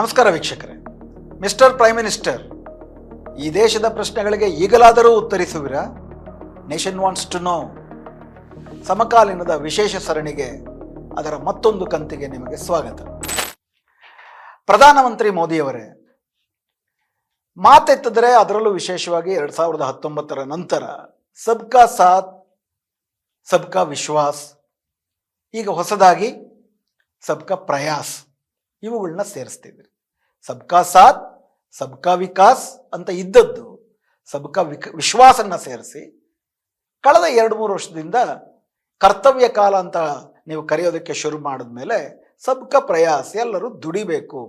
ನಮಸ್ಕಾರ ವೀಕ್ಷಕರೇ. Mister prime minister ಈ ದೇಶದ ಪ್ರಶ್ನೆಗಳಿಗೆ ಈಗಲಾದರೂ ಉತ್ತರಿಸುವಿರಾ? ನೇಷನ್ ವಾಂಟ್ಸ್ ಟು ನೋ ಸಮಕಾಲೀನದ ವಿಶೇಷ ಸರಣಿಗೆ ಅದರ ಮತ್ತೊಂದು ಕಂತಿಗೆ ನಿಮಗೆ ಸ್ವಾಗತ. ಪ್ರಧಾನಮಂತ್ರಿ ಮೋದಿಯವರೇ, ಮಾತೆತ್ತಿದ್ರೆ ಅದರಲ್ಲೂ ವಿಶೇಷವಾಗಿ ಎರಡ್ ಸಾವಿರದ ಹತ್ತೊಂಬತ್ತರ ನಂತರ ಸಬ್ಕಾ ಸಾಥ್, ಸಬ್ಕಾ ವಿಶ್ವಾಸ್, ಈಗ ಹೊಸದಾಗಿ ಸಬ್ಕಾ ಪ್ರಯಾಸ್ ಇವುಗಳನ್ನ ಸೇರಿಸ್ತಿದ್ರಿ ಸಬ್ಕಾ ಸಾಥ್, ಸಬ್ಕಾ ವಿಕಾಸ್ ಅಂತ ಇದ್ದದ್ದು. ಸಬ್ಕಾ ವಿಕ, ವಿಶ್ವಾಸನ್ನ ಸೇರಿಸಿ. ಕಳೆದ ಎರಡು ಮೂರು ವರ್ಷದಿಂದ ಕರ್ತವ್ಯ ಕಾಲ ಅಂತ ನೀವು ಕರೆಯೋದಕ್ಕೆ ಶುರು ಮಾಡಿದ್ಮೇಲೆ ಸಬ್ಕಾ ಪ್ರಯಾಸ, ಎಲ್ಲರೂ ದುಡಿಬೇಕು.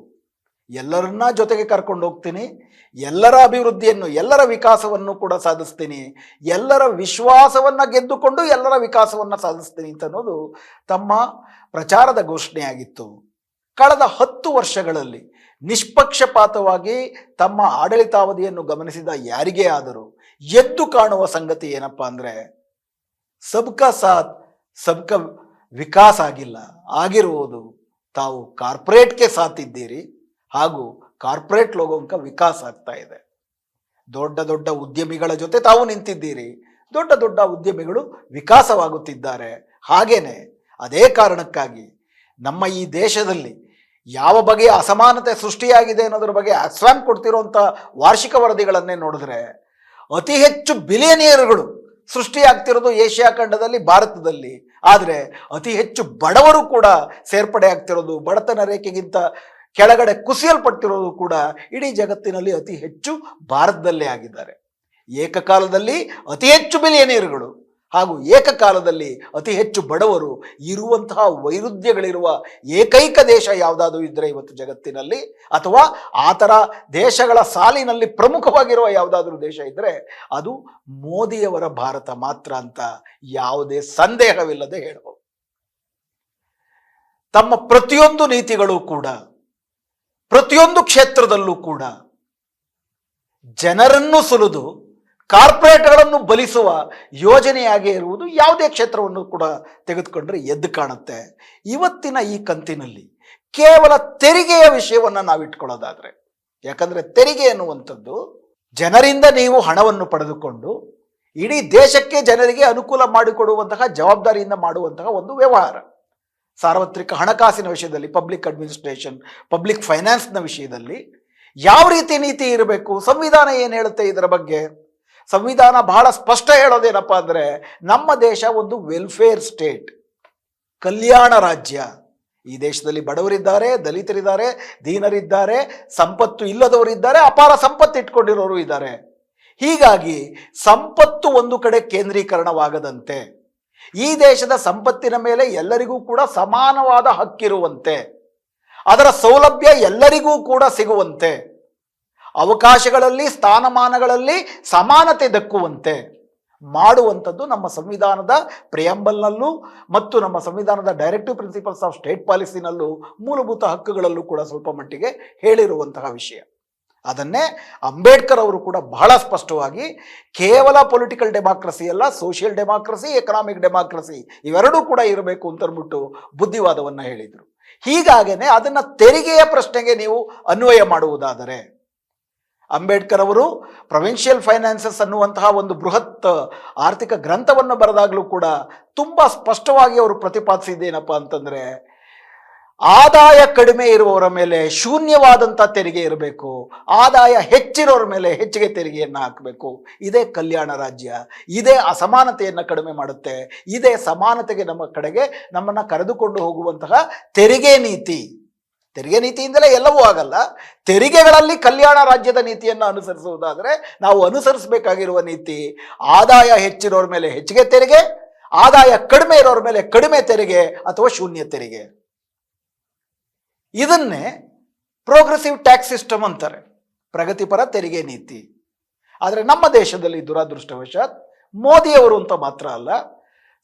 ಎಲ್ಲರನ್ನ ಜೊತೆಗೆ ಕರ್ಕೊಂಡು ಹೋಗ್ತೀನಿ. ಎಲ್ಲರ ಅಭಿವೃದ್ಧಿಯನ್ನು, ಎಲ್ಲರ ವಿಕಾಸವನ್ನು ಕೂಡ ಸಾಧಿಸ್ತೀನಿ. ಎಲ್ಲರ ವಿಶ್ವಾಸವನ್ನು ಗೆದ್ದುಕೊಂಡು ಎಲ್ಲರ ವಿಕಾಸವನ್ನು ಸಾಧಿಸ್ತೀನಿ ಅಂತ ಅನ್ನೋದು ತಮ್ಮ ಪ್ರಚಾರದ ಘೋಷಣೆಯಾಗಿತ್ತು. ಕಳೆದ ಹತ್ತು ವರ್ಷಗಳಲ್ಲಿ ನಿಷ್ಪಕ್ಷಪಾತವಾಗಿ ತಮ್ಮ ಆಡಳಿತಾವಧಿಯನ್ನು ಗಮನಿಸಿದ ಯಾರಿಗೇ ಆದರೂ ಎದ್ದು ಕಾಣುವ ಸಂಗತಿ ಏನಪ್ಪಾ ಅಂದರೆ ಸಬ್ಕಾ ಸಾಥ್, ಸಬ್ಕಾ ವಿಕಾಸ್ ಆಗಿಲ್ಲ. ಆಗಿರುವುದು ತಾವು ಕಾರ್ಪೊರೇಟ್ಗೆ ಸಾತಿದ್ದೀರಿ ಹಾಗೂ ಕಾರ್ಪೊರೇಟ್ ಲೋಗೋಂಕ ವಿಕಾಸ ಆಗ್ತಾ ಇದೆ. ದೊಡ್ಡ ದೊಡ್ಡ ಉದ್ಯಮಿಗಳ ಜೊತೆ ತಾವು ನಿಂತಿದ್ದೀರಿ. ದೊಡ್ಡ ದೊಡ್ಡ ಉದ್ಯಮಿಗಳು ವಿಕಾಸವಾಗುತ್ತಿದ್ದಾರೆ. ಹಾಗೇನೆ ಅದೇ ಕಾರಣಕ್ಕಾಗಿ ನಮ್ಮ ಈ ದೇಶದಲ್ಲಿ ಯಾವ ಬಗೆಯ ಅಸಮಾನತೆ ಸೃಷ್ಟಿಯಾಗಿದೆ ಅನ್ನೋದ್ರ ಬಗ್ಗೆ ಅಸ್ವಾಮ್ ಕೊಡ್ತಿರುವಂಥ ವಾರ್ಷಿಕ ವರದಿಗಳನ್ನೇ ನೋಡಿದ್ರೆ ಅತಿ ಹೆಚ್ಚು ಬಿಲಿಯನಿಯರ್ಗಳು ಸೃಷ್ಟಿಯಾಗ್ತಿರೋದು ಏಷ್ಯಾ ಖಂಡದಲ್ಲಿ, ಭಾರತದಲ್ಲಿ. ಆದರೆ ಅತಿ ಹೆಚ್ಚು ಬಡವರು ಕೂಡ ಸೇರ್ಪಡೆ ಆಗ್ತಿರೋದು, ಬಡತನ ರೇಖೆಗಿಂತ ಕೆಳಗಡೆ ಕುಸಿಯಲ್ಪಟ್ಟಿರೋದು ಕೂಡ ಇಡೀ ಜಗತ್ತಿನಲ್ಲಿ ಅತಿ ಹೆಚ್ಚು ಭಾರತದಲ್ಲೇ ಆಗಿದ್ದಾರೆ. ಏಕಕಾಲದಲ್ಲಿ ಅತಿ ಹೆಚ್ಚು ಬಿಲಿಯನಿಯರ್ಗಳು ಹಾಗೂ ಏಕಕಾಲದಲ್ಲಿ ಅತಿ ಹೆಚ್ಚು ಬಡವರು ಇರುವಂತಹ ವೈರುಧ್ಯಗಳಿರುವ ಏಕೈಕ ದೇಶ ಯಾವುದಾದ್ರೂ ಇದ್ದರೆ ಇವತ್ತು ಜಗತ್ತಿನಲ್ಲಿ, ಅಥವಾ ಆ ಥರ ದೇಶಗಳ ಸಾಲಿನಲ್ಲಿ ಪ್ರಮುಖವಾಗಿರುವ ಯಾವುದಾದ್ರೂ ದೇಶ ಇದ್ದರೆ ಅದು ಮೋದಿಯವರ ಭಾರತ ಮಾತ್ರ ಅಂತ ಯಾವುದೇ ಸಂದೇಹವಿಲ್ಲದೆ ಹೇಳಬಹುದು. ತಮ್ಮ ಪ್ರತಿಯೊಂದು ನೀತಿಗಳು ಕೂಡ, ಪ್ರತಿಯೊಂದು ಕ್ಷೇತ್ರದಲ್ಲೂ ಕೂಡ ಜನರನ್ನು ಸುಲಿದು ಕಾರ್ಪೊರೇಟ್ಗಳನ್ನು ಬಲಿಸುವ ಯೋಜನೆಯಾಗೇ ಇರುವುದು ಯಾವುದೇ ಕ್ಷೇತ್ರವನ್ನು ಕೂಡ ತೆಗೆದುಕೊಂಡ್ರೆ ಎದ್ದು ಕಾಣುತ್ತೆ. ಇವತ್ತಿನ ಈ ಕಂತಿನಲ್ಲಿ ಕೇವಲ ತೆರಿಗೆಯ ವಿಷಯವನ್ನು ನಾವು ಇಟ್ಕೊಳ್ಳೋದಾದರೆ ಯಾಕಂದರೆ ತೆರಿಗೆ ಎನ್ನುವಂಥದ್ದು ಜನರಿಂದ ನೀವು ಹಣವನ್ನು ಪಡೆದುಕೊಂಡು ಇಡೀ ದೇಶಕ್ಕೆ ಜನರಿಗೆ ಅನುಕೂಲ ಮಾಡಿಕೊಡುವಂತಹ ಜವಾಬ್ದಾರಿಯಿಂದ ಮಾಡುವಂತಹ ಒಂದು ವ್ಯವಹಾರ. ಸಾರ್ವತ್ರಿಕ ಹಣಕಾಸಿನ ವಿಷಯದಲ್ಲಿ, ಪಬ್ಲಿಕ್ ಅಡ್ಮಿನಿಸ್ಟ್ರೇಷನ್, ಪಬ್ಲಿಕ್ ಫೈನಾನ್ಸ್ನ ವಿಷಯದಲ್ಲಿ ಯಾವ ರೀತಿ ನೀತಿ ಇರಬೇಕು, ಸಂವಿಧಾನ ಏನು ಹೇಳುತ್ತೆ ಇದರ ಬಗ್ಗೆ? ಸಂವಿಧಾನ ಬಹಳ ಸ್ಪಷ್ಟ ಹೇಳೋದೇನಪ್ಪ ಅಂದರೆ ನಮ್ಮ ದೇಶ ಒಂದು ವೆಲ್ಫೇರ್ ಸ್ಟೇಟ್ ಕಲ್ಯಾಣ ರಾಜ್ಯ. ಈ ದೇಶದಲ್ಲಿ ಬಡವರಿದ್ದಾರೆ, ದಲಿತರಿದ್ದಾರೆ, ದೀನರಿದ್ದಾರೆ, ಸಂಪತ್ತು ಇಲ್ಲದವರಿದ್ದಾರೆ, ಅಪಾರ ಸಂಪತ್ತು ಇಟ್ಕೊಂಡಿರೋರು ಇದ್ದಾರೆ. ಹೀಗಾಗಿ ಸಂಪತ್ತು ಒಂದು ಕಡೆ ಕೇಂದ್ರೀಕರಣವಾಗದಂತೆ. ಈ ದೇಶದ ಸಂಪತ್ತಿನ ಮೇಲೆ ಎಲ್ಲರಿಗೂ ಕೂಡ ಸಮಾನವಾದ ಹಕ್ಕಿರುವಂತೆ. ಅದರ ಸೌಲಭ್ಯ ಎಲ್ಲರಿಗೂ ಕೂಡ ಸಿಗುವಂತೆ. ಅವಕಾಶಗಳಲ್ಲಿ, ಸ್ಥಾನಮಾನಗಳಲ್ಲಿ ಸಮಾನತೆ ದಕ್ಕುವಂತೆ ಮಾಡುವಂಥದ್ದು ನಮ್ಮ ಸಂವಿಧಾನದ ಪ್ರಿಯಂಬಲ್ನಲ್ಲೂ ಮತ್ತು ನಮ್ಮ ಸಂವಿಧಾನದ ಡೈರೆಕ್ಟಿವ್ ಪ್ರಿನ್ಸಿಪಲ್ಸ್ ಆಫ್ ಸ್ಟೇಟ್ ಪಾಲಿಸಿನಲ್ಲೂ ಮೂಲಭೂತ ಹಕ್ಕುಗಳಲ್ಲೂ ಕೂಡ ಸ್ವಲ್ಪ ಮಟ್ಟಿಗೆ ಹೇಳಿರುವಂತಹ ವಿಷಯ. ಅದನ್ನೇ ಅಂಬೇಡ್ಕರ್ ಅವರು ಕೂಡ ಬಹಳ ಸ್ಪಷ್ಟವಾಗಿ ಕೇವಲ ಪೊಲಿಟಿಕಲ್ ಡೆಮಾಕ್ರಸಿ ಅಲ್ಲ ಸೋಷಿಯಲ್ ಡೆಮಾಕ್ರಸಿ ಎಕನಾಮಿಕ್ ಡೆಮಾಕ್ರಸಿ ಇವೆರಡೂ ಕೂಡ ಇರಬೇಕು ಅಂತ ಅಂದ್ಬಿಟ್ಟು ಬುದ್ಧಿವಾದವನ್ನು ಹೇಳಿದರು. ಹೀಗಾಗೇನೆ ಅದನ್ನು ತೆರಿಗೆಯ ಪ್ರಶ್ನೆಗೆ ನೀವು ಅನ್ವಯ ಮಾಡುವುದಾದರೆ ಅಂಬೇಡ್ಕರ್ ಅವರು ಪ್ರೊವಿನ್ಷಿಯಲ್ ಫೈನಾನ್ಸಸ್ ಅನ್ನುವಂತಹ ಒಂದು ಬೃಹತ್ ಆರ್ಥಿಕ ಗ್ರಂಥವನ್ನು ಬರೆದಾಗಲೂ ಕೂಡ ತುಂಬ ಸ್ಪಷ್ಟವಾಗಿ ಅವರು ಪ್ರತಿಪಾದಿಸಿದ್ದೇನಪ್ಪ ಅಂತಂದರೆ, ಆದಾಯ ಕಡಿಮೆ ಇರುವವರ ಮೇಲೆ ಶೂನ್ಯವಾದಂಥ ತೆರಿಗೆ ಇರಬೇಕು, ಆದಾಯ ಹೆಚ್ಚಿರೋರ ಮೇಲೆ ಹೆಚ್ಚಿಗೆ ತೆರಿಗೆಯನ್ನು ಹಾಕಬೇಕು. ಇದೇ ಕಲ್ಯಾಣ ರಾಜ್ಯ, ಇದೇ ಅಸಮಾನತೆಯನ್ನು ಕಡಿಮೆ ಮಾಡುತ್ತೆ, ಇದೇ ಸಮಾನತೆಗೆ ನಮ್ಮ ಕಡೆಗೆ ನಮ್ಮನ್ನು ಕರೆದುಕೊಂಡು ಹೋಗುವಂತಹ ತೆರಿಗೆ ನೀತಿ. ತೆರಿಗೆ ನೀತಿಯಿಂದಲೇ ಎಲ್ಲವೂ ಆಗಲ್ಲ. ತೆರಿಗೆಗಳಲ್ಲಿ ಕಲ್ಯಾಣ ರಾಜ್ಯದ ನೀತಿಯನ್ನು ಅನುಸರಿಸುವುದಾದರೆ ನಾವು ಅನುಸರಿಸಬೇಕಾಗಿರುವ ನೀತಿ, ಆದಾಯ ಹೆಚ್ಚಿರೋರ ಮೇಲೆ ಹೆಚ್ಚಿಗೆ ತೆರಿಗೆ, ಆದಾಯ ಕಡಿಮೆ ಇರೋರ ಮೇಲೆ ಕಡಿಮೆ ತೆರಿಗೆ ಅಥವಾ ಶೂನ್ಯ ತೆರಿಗೆ. ಇದನ್ನೇ ಪ್ರೋಗ್ರೆಸಿವ್ ಟ್ಯಾಕ್ಸ್ ಸಿಸ್ಟಮ್ ಅಂತಾರೆ. ಪ್ರಗತಿಪರ ತೆರಿಗೆ ನೀತಿ. ಆದರೆ ನಮ್ಮ ದೇಶದಲ್ಲಿ ದುರಾದೃಷ್ಟವಶಾತ್ ಮೋದಿಯವರು ಅಂತ ಮಾತ್ರ ಅಲ್ಲ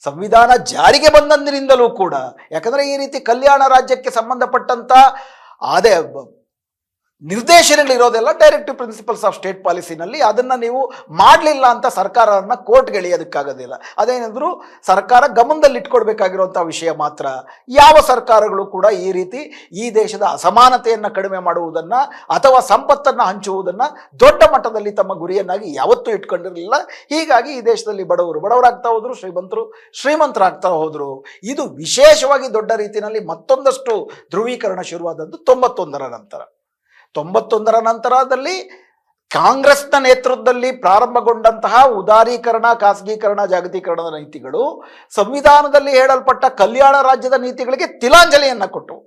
ಸಂವಿಧಾನ ಜಾರಿಗೆ ಬಂದಂದಿನಿಂದಲೂ ಕೂಡ ಯಾಕಂದ್ರೆ ಈ ರೀತಿ ಕಲ್ಯಾಣ ರಾಜ್ಯಕ್ಕೆ ಸಂಬಂಧಪಟ್ಟಂತ ಅದೇ ನಿರ್ದೇಶನಗಳಿರೋದೆಲ್ಲ ಡೈರೆಕ್ಟಿವ್ ಪ್ರಿನ್ಸಿಪಲ್ಸ್ ಆಫ್ ಸ್ಟೇಟ್ ಪಾಲಿಸಿನಲ್ಲಿ ಅದನ್ನು ನೀವು ಮಾಡಲಿಲ್ಲ ಅಂತ ಸರ್ಕಾರವನ್ನು ಕೋರ್ಟ್ಗೆ ಎಳೆಯೋದಕ್ಕಾಗೋದಿಲ್ಲ. ಅದೇನೆಂದರೂ ಸರ್ಕಾರ ಗಮನದಲ್ಲಿ ಇಟ್ಕೊಳ್ಬೇಕಾಗಿರುವಂಥ ವಿಷಯ ಮಾತ್ರ ಯಾವ ಸರ್ಕಾರಗಳು ಕೂಡ ಈ ರೀತಿ ಈ ದೇಶದ ಅಸಮಾನತೆಯನ್ನು ಕಡಿಮೆ ಮಾಡುವುದನ್ನು ಅಥವಾ ಸಂಪತ್ತನ್ನು ಹಂಚುವುದನ್ನು ದೊಡ್ಡ ಮಟ್ಟದಲ್ಲಿ ತಮ್ಮ ಗುರಿಯನ್ನಾಗಿ ಯಾವತ್ತೂ ಇಟ್ಕೊಂಡಿರಲಿಲ್ಲ. ಹೀಗಾಗಿ ಈ ದೇಶದಲ್ಲಿ ಬಡವರು ಬಡವರಾಗ್ತಾ ಹೋದರು, ಶ್ರೀಮಂತರು ಶ್ರೀಮಂತರಾಗ್ತಾ ಹೋದರು. ಇದು ವಿಶೇಷವಾಗಿ ದೊಡ್ಡ ರೀತಿಯಲ್ಲಿ ಮತ್ತೊಂದಷ್ಟು ಧ್ರುವೀಕರಣ ಶುರುವಾದದ್ದು ತೊಂಬತ್ತೊಂದರ ನಂತರ. ತೊಂಬತ್ತೊಂದರ ನಂತರದಲ್ಲಿ ಕಾಂಗ್ರೆಸ್ನ ನೇತೃತ್ವದಲ್ಲಿ ಪ್ರಾರಂಭಗೊಂಡಂತಹ ಉದಾರೀಕರಣ, ಖಾಸಗೀಕರಣ, ಜಾಗತೀಕರಣದ ನೀತಿಗಳು ಸಂವಿಧಾನದಲ್ಲಿ ಹೇಳಲ್ಪಟ್ಟ ಕಲ್ಯಾಣ ರಾಜ್ಯದ ನೀತಿಗಳಿಗೆ ತಿಲಾಂಜಲಿಯನ್ನ ಕೊಟ್ಟವು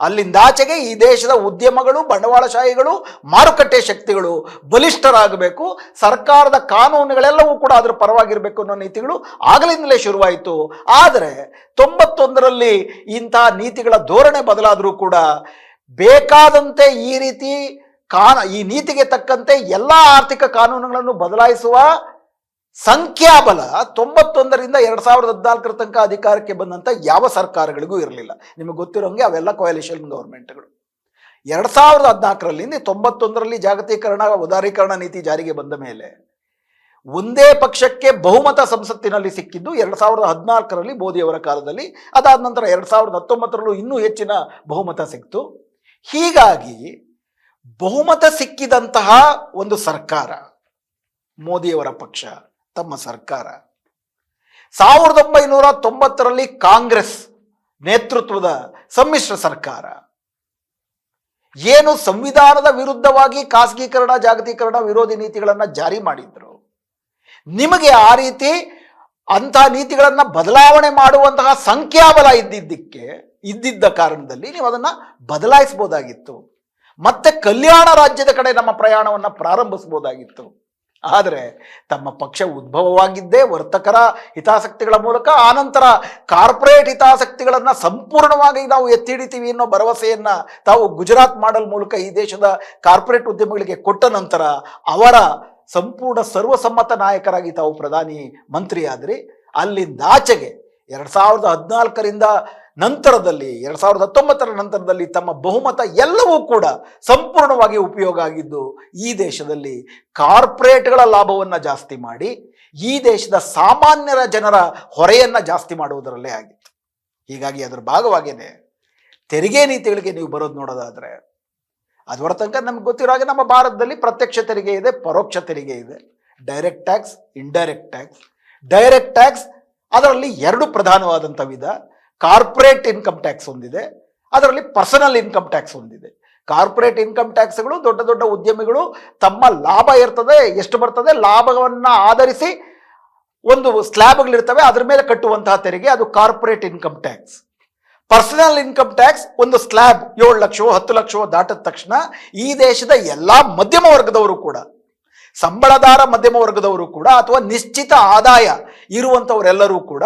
ಅಲ್ಲಿಂದಾಚೆಗೆ ಈ ದೇಶದ ಉದ್ಯಮಗಳು, ಬಂಡವಾಳಶಾಹಿಗಳು, ಮಾರುಕಟ್ಟೆ ಶಕ್ತಿಗಳು ಬಲಿಷ್ಠರಾಗಬೇಕು, ಸರ್ಕಾರದ ಕಾನೂನುಗಳೆಲ್ಲವೂ ಕೂಡ ಅದರ ಪರವಾಗಿರಬೇಕು ಅನ್ನೋ ನೀತಿಗಳು ಆಗಲಿಂದಲೇ ಶುರುವಾಯಿತು. ಆದರೆ ತೊಂಬತ್ತೊಂದರಲ್ಲಿ ಇಂತಹ ನೀತಿಗಳ ಧೋರಣೆ ಬದಲಾದರೂ ಕೂಡ ಬೇಕಾದಂತೆ ಈ ರೀತಿ ಕಾನ, ಈ ನೀತಿಗೆ ತಕ್ಕಂತೆ ಎಲ್ಲ ಆರ್ಥಿಕ ಕಾನೂನುಗಳನ್ನು ಬದಲಾಯಿಸುವ ಸಂಖ್ಯಾಬಲ ತೊಂಬತ್ತೊಂದರಿಂದ ಎರಡು ಸಾವಿರದ ಹದಿನಾಲ್ಕರ ತನಕ ಅಧಿಕಾರಕ್ಕೆ ಬಂದಂತ ಯಾವ ಸರ್ಕಾರಗಳಿಗೂ ಇರಲಿಲ್ಲ. ನಿಮಗೆ ಗೊತ್ತಿರೋಂಗೆ ಅವೆಲ್ಲ ಕೊಯಲಿಷನ್ ಗೌರ್ಮೆಂಟ್ಗಳು ಎರಡು ಸಾವಿರದ ಹದಿನಾಲ್ಕರಲ್ಲಿ ತೊಂಬತ್ತೊಂದರಲ್ಲಿ ಜಾಗತೀಕರಣ, ಉದಾರೀಕರಣ ನೀತಿ ಜಾರಿಗೆ ಬಂದ ಮೇಲೆ ಒಂದೇ ಪಕ್ಷಕ್ಕೆ ಬಹುಮತ ಸಂಸತ್ತಿನಲ್ಲಿ ಸಿಕ್ಕಿದ್ದು ಎರಡು ಸಾವಿರದ ಹದಿನಾಲ್ಕರಲ್ಲಿ ಮೋದಿಯವರ ಕಾಲದಲ್ಲಿ. ಅದಾದ ನಂತರ ಎರಡು ಸಾವಿರದ ಹತ್ತೊಂಬತ್ತರಲ್ಲೂ ಇನ್ನೂ ಹೆಚ್ಚಿನ ಬಹುಮತ ಸಿಕ್ತು. ಹೀಗಾಗಿ ಬಹುಮತ ಸಿಕ್ಕಿದಂತಹ ಒಂದು ಸರ್ಕಾರ, ಮೋದಿಯವರ ಪಕ್ಷ, ತಮ್ಮ ಸರ್ಕಾರ. ಸಾವಿರದ ಒಂಬೈನೂರ ತೊಂಬತ್ತರಲ್ಲಿ ಕಾಂಗ್ರೆಸ್ ನೇತೃತ್ವದ ಸಮ್ಮಿಶ್ರ ಸರ್ಕಾರ. ಏನು ಸಂವಿಧಾನದ ವಿರುದ್ಧವಾಗಿ ಖಾಸಗೀಕರಣ, ಜಾಗತೀಕರಣ ವಿರೋಧಿ ನೀತಿಗಳನ್ನು ಜಾರಿ ಮಾಡಿದ್ರು. ನಿಮಗೆ ಆ ರೀತಿ ಅಂತಹ ನೀತಿಗಳನ್ನು ಬದಲಾವಣೆ ಮಾಡುವಂತಹ ಸಂಖ್ಯಾಬಲ ಇದ್ದಿದ್ದಕ್ಕೆ ಇದ್ದಿದ್ದ ಕಾರಣದಲ್ಲಿ ನೀವು ಅದನ್ನು ಬದಲಾಯಿಸ್ಬೋದಾಗಿತ್ತು ಮತ್ತೆ ಕಲ್ಯಾಣ ರಾಜ್ಯದ ಕಡೆ ನಮ್ಮ ಪ್ರಯಾಣವನ್ನು ಪ್ರಾರಂಭಿಸಬಹುದಾಗಿತ್ತು. ಆದರೆ ತಮ್ಮ ಪಕ್ಷ ಉದ್ಭವವಾಗಿದ್ದೇ ವರ್ತಕರ ಹಿತಾಸಕ್ತಿಗಳ ಮೂಲಕ ಆನಂತರ ಕಾರ್ಪೊರೇಟ್ ಹಿತಾಸಕ್ತಿಗಳನ್ನು ಸಂಪೂರ್ಣವಾಗಿ ನಾವು ಎತ್ತಿ ಹಿಡಿತೀವಿ ಅನ್ನೋ ಭರವಸೆಯನ್ನು ತಾವು ಗುಜರಾತ್ ಮಾಡಲ್ ಮೂಲಕ ಈ ದೇಶದ ಕಾರ್ಪೊರೇಟ್ ಉದ್ಯಮಗಳಿಗೆ ಕೊಟ್ಟ ನಂತರ ಅವರ ಸಂಪೂರ್ಣ ಸರ್ವಸಮ್ಮತ ನಾಯಕರಾಗಿ ತಾವು ಪ್ರಧಾನಿ ಮಂತ್ರಿಯಾದ್ರಿ. ಅಲ್ಲಿಂದಾಚೆಗೆ ಎರಡು ಸಾವಿರದ ಹದಿನಾಲ್ಕರಿಂದ ನಂತರದಲ್ಲಿ, ಎರಡ್ ಸಾವಿರದ ಹತ್ತೊಂಬತ್ತರ ನಂತರದಲ್ಲಿ ತಮ್ಮ ಬಹುಮತ ಎಲ್ಲವೂ ಕೂಡ ಸಂಪೂರ್ಣವಾಗಿ ಉಪಯೋಗ ಆಗಿದ್ದು, ಈ ದೇಶದಲ್ಲಿ ಕಾರ್ಪೊರೇಟ್ಗಳ ಲಾಭವನ್ನು ಜಾಸ್ತಿ ಮಾಡಿ, ಈ ದೇಶದ ಸಾಮಾನ್ಯರ ಜನರ ಹೊರೆಯನ್ನು ಜಾಸ್ತಿ ಮಾಡುವುದರಲ್ಲೇ ಆಗಿತ್ತು. ಹೀಗಾಗಿ ಅದರ ಭಾಗವಾಗಿಯೇ ತೆರಿಗೆ ನೀತಿಗಳಿಗೆ ನೀವು ಬರೋದು ನೋಡೋದಾದರೆ ಅದರ ತನಕ ನಮ್ಗೆ ಗೊತ್ತಿರೋ ಹಾಗೆ ನಮ್ಮ ಭಾರತದಲ್ಲಿ ಪ್ರತ್ಯಕ್ಷ ತೆರಿಗೆ ಇದೆ, ಪರೋಕ್ಷ ತೆರಿಗೆ ಇದೆ. Direct tax indirect tax direct tax ಅದರಲ್ಲಿ ಎರಡು ಪ್ರಧಾನವಾದಂಥ ವಿಧ. ಕಾರ್ಪೊರೇಟ್ ಇನ್ಕಮ್ ಟ್ಯಾಕ್ಸ್ ಒಂದಿದೆ, ಅದರಲ್ಲಿ ಪರ್ಸನಲ್ ಇನ್ಕಮ್ ಟ್ಯಾಕ್ಸ್ ಒಂದಿದೆ. ಕಾರ್ಪೊರೇಟ್ ಇನ್ಕಮ್ ಟ್ಯಾಕ್ಸ್ಗಳು ದೊಡ್ಡ ದೊಡ್ಡ ಉದ್ಯಮಿಗಳು ತಮ್ಮ ಲಾಭ ಇರ್ತದೆ ಎಷ್ಟು ಬರ್ತದೆ, ಲಾಭವನ್ನು ಆಧರಿಸಿ ಒಂದು ಸ್ಲ್ಯಾಬ್ಗಳಿರ್ತವೆ, ಅದ್ರ ಮೇಲೆ ಕಟ್ಟುವಂತಹ ತೆರಿಗೆ ಅದು corporate income tax. Personal income tax ಒಂದು ಸ್ಲ್ಯಾಬ್ ಏಳು ಲಕ್ಷವೋ, ಹತ್ತು ಲಕ್ಷವೋ ದಾಟಿದ ತಕ್ಷಣ ಈ ದೇಶದ ಎಲ್ಲ ಮಧ್ಯಮ ವರ್ಗದವರು ಕೂಡ, ಸಂಬಳದಾರ ಮಧ್ಯಮ ವರ್ಗದವರು ಕೂಡ, ಅಥವಾ ನಿಶ್ಚಿತ ಆದಾಯ ಇರುವಂಥವರೆಲ್ಲರೂ ಕೂಡ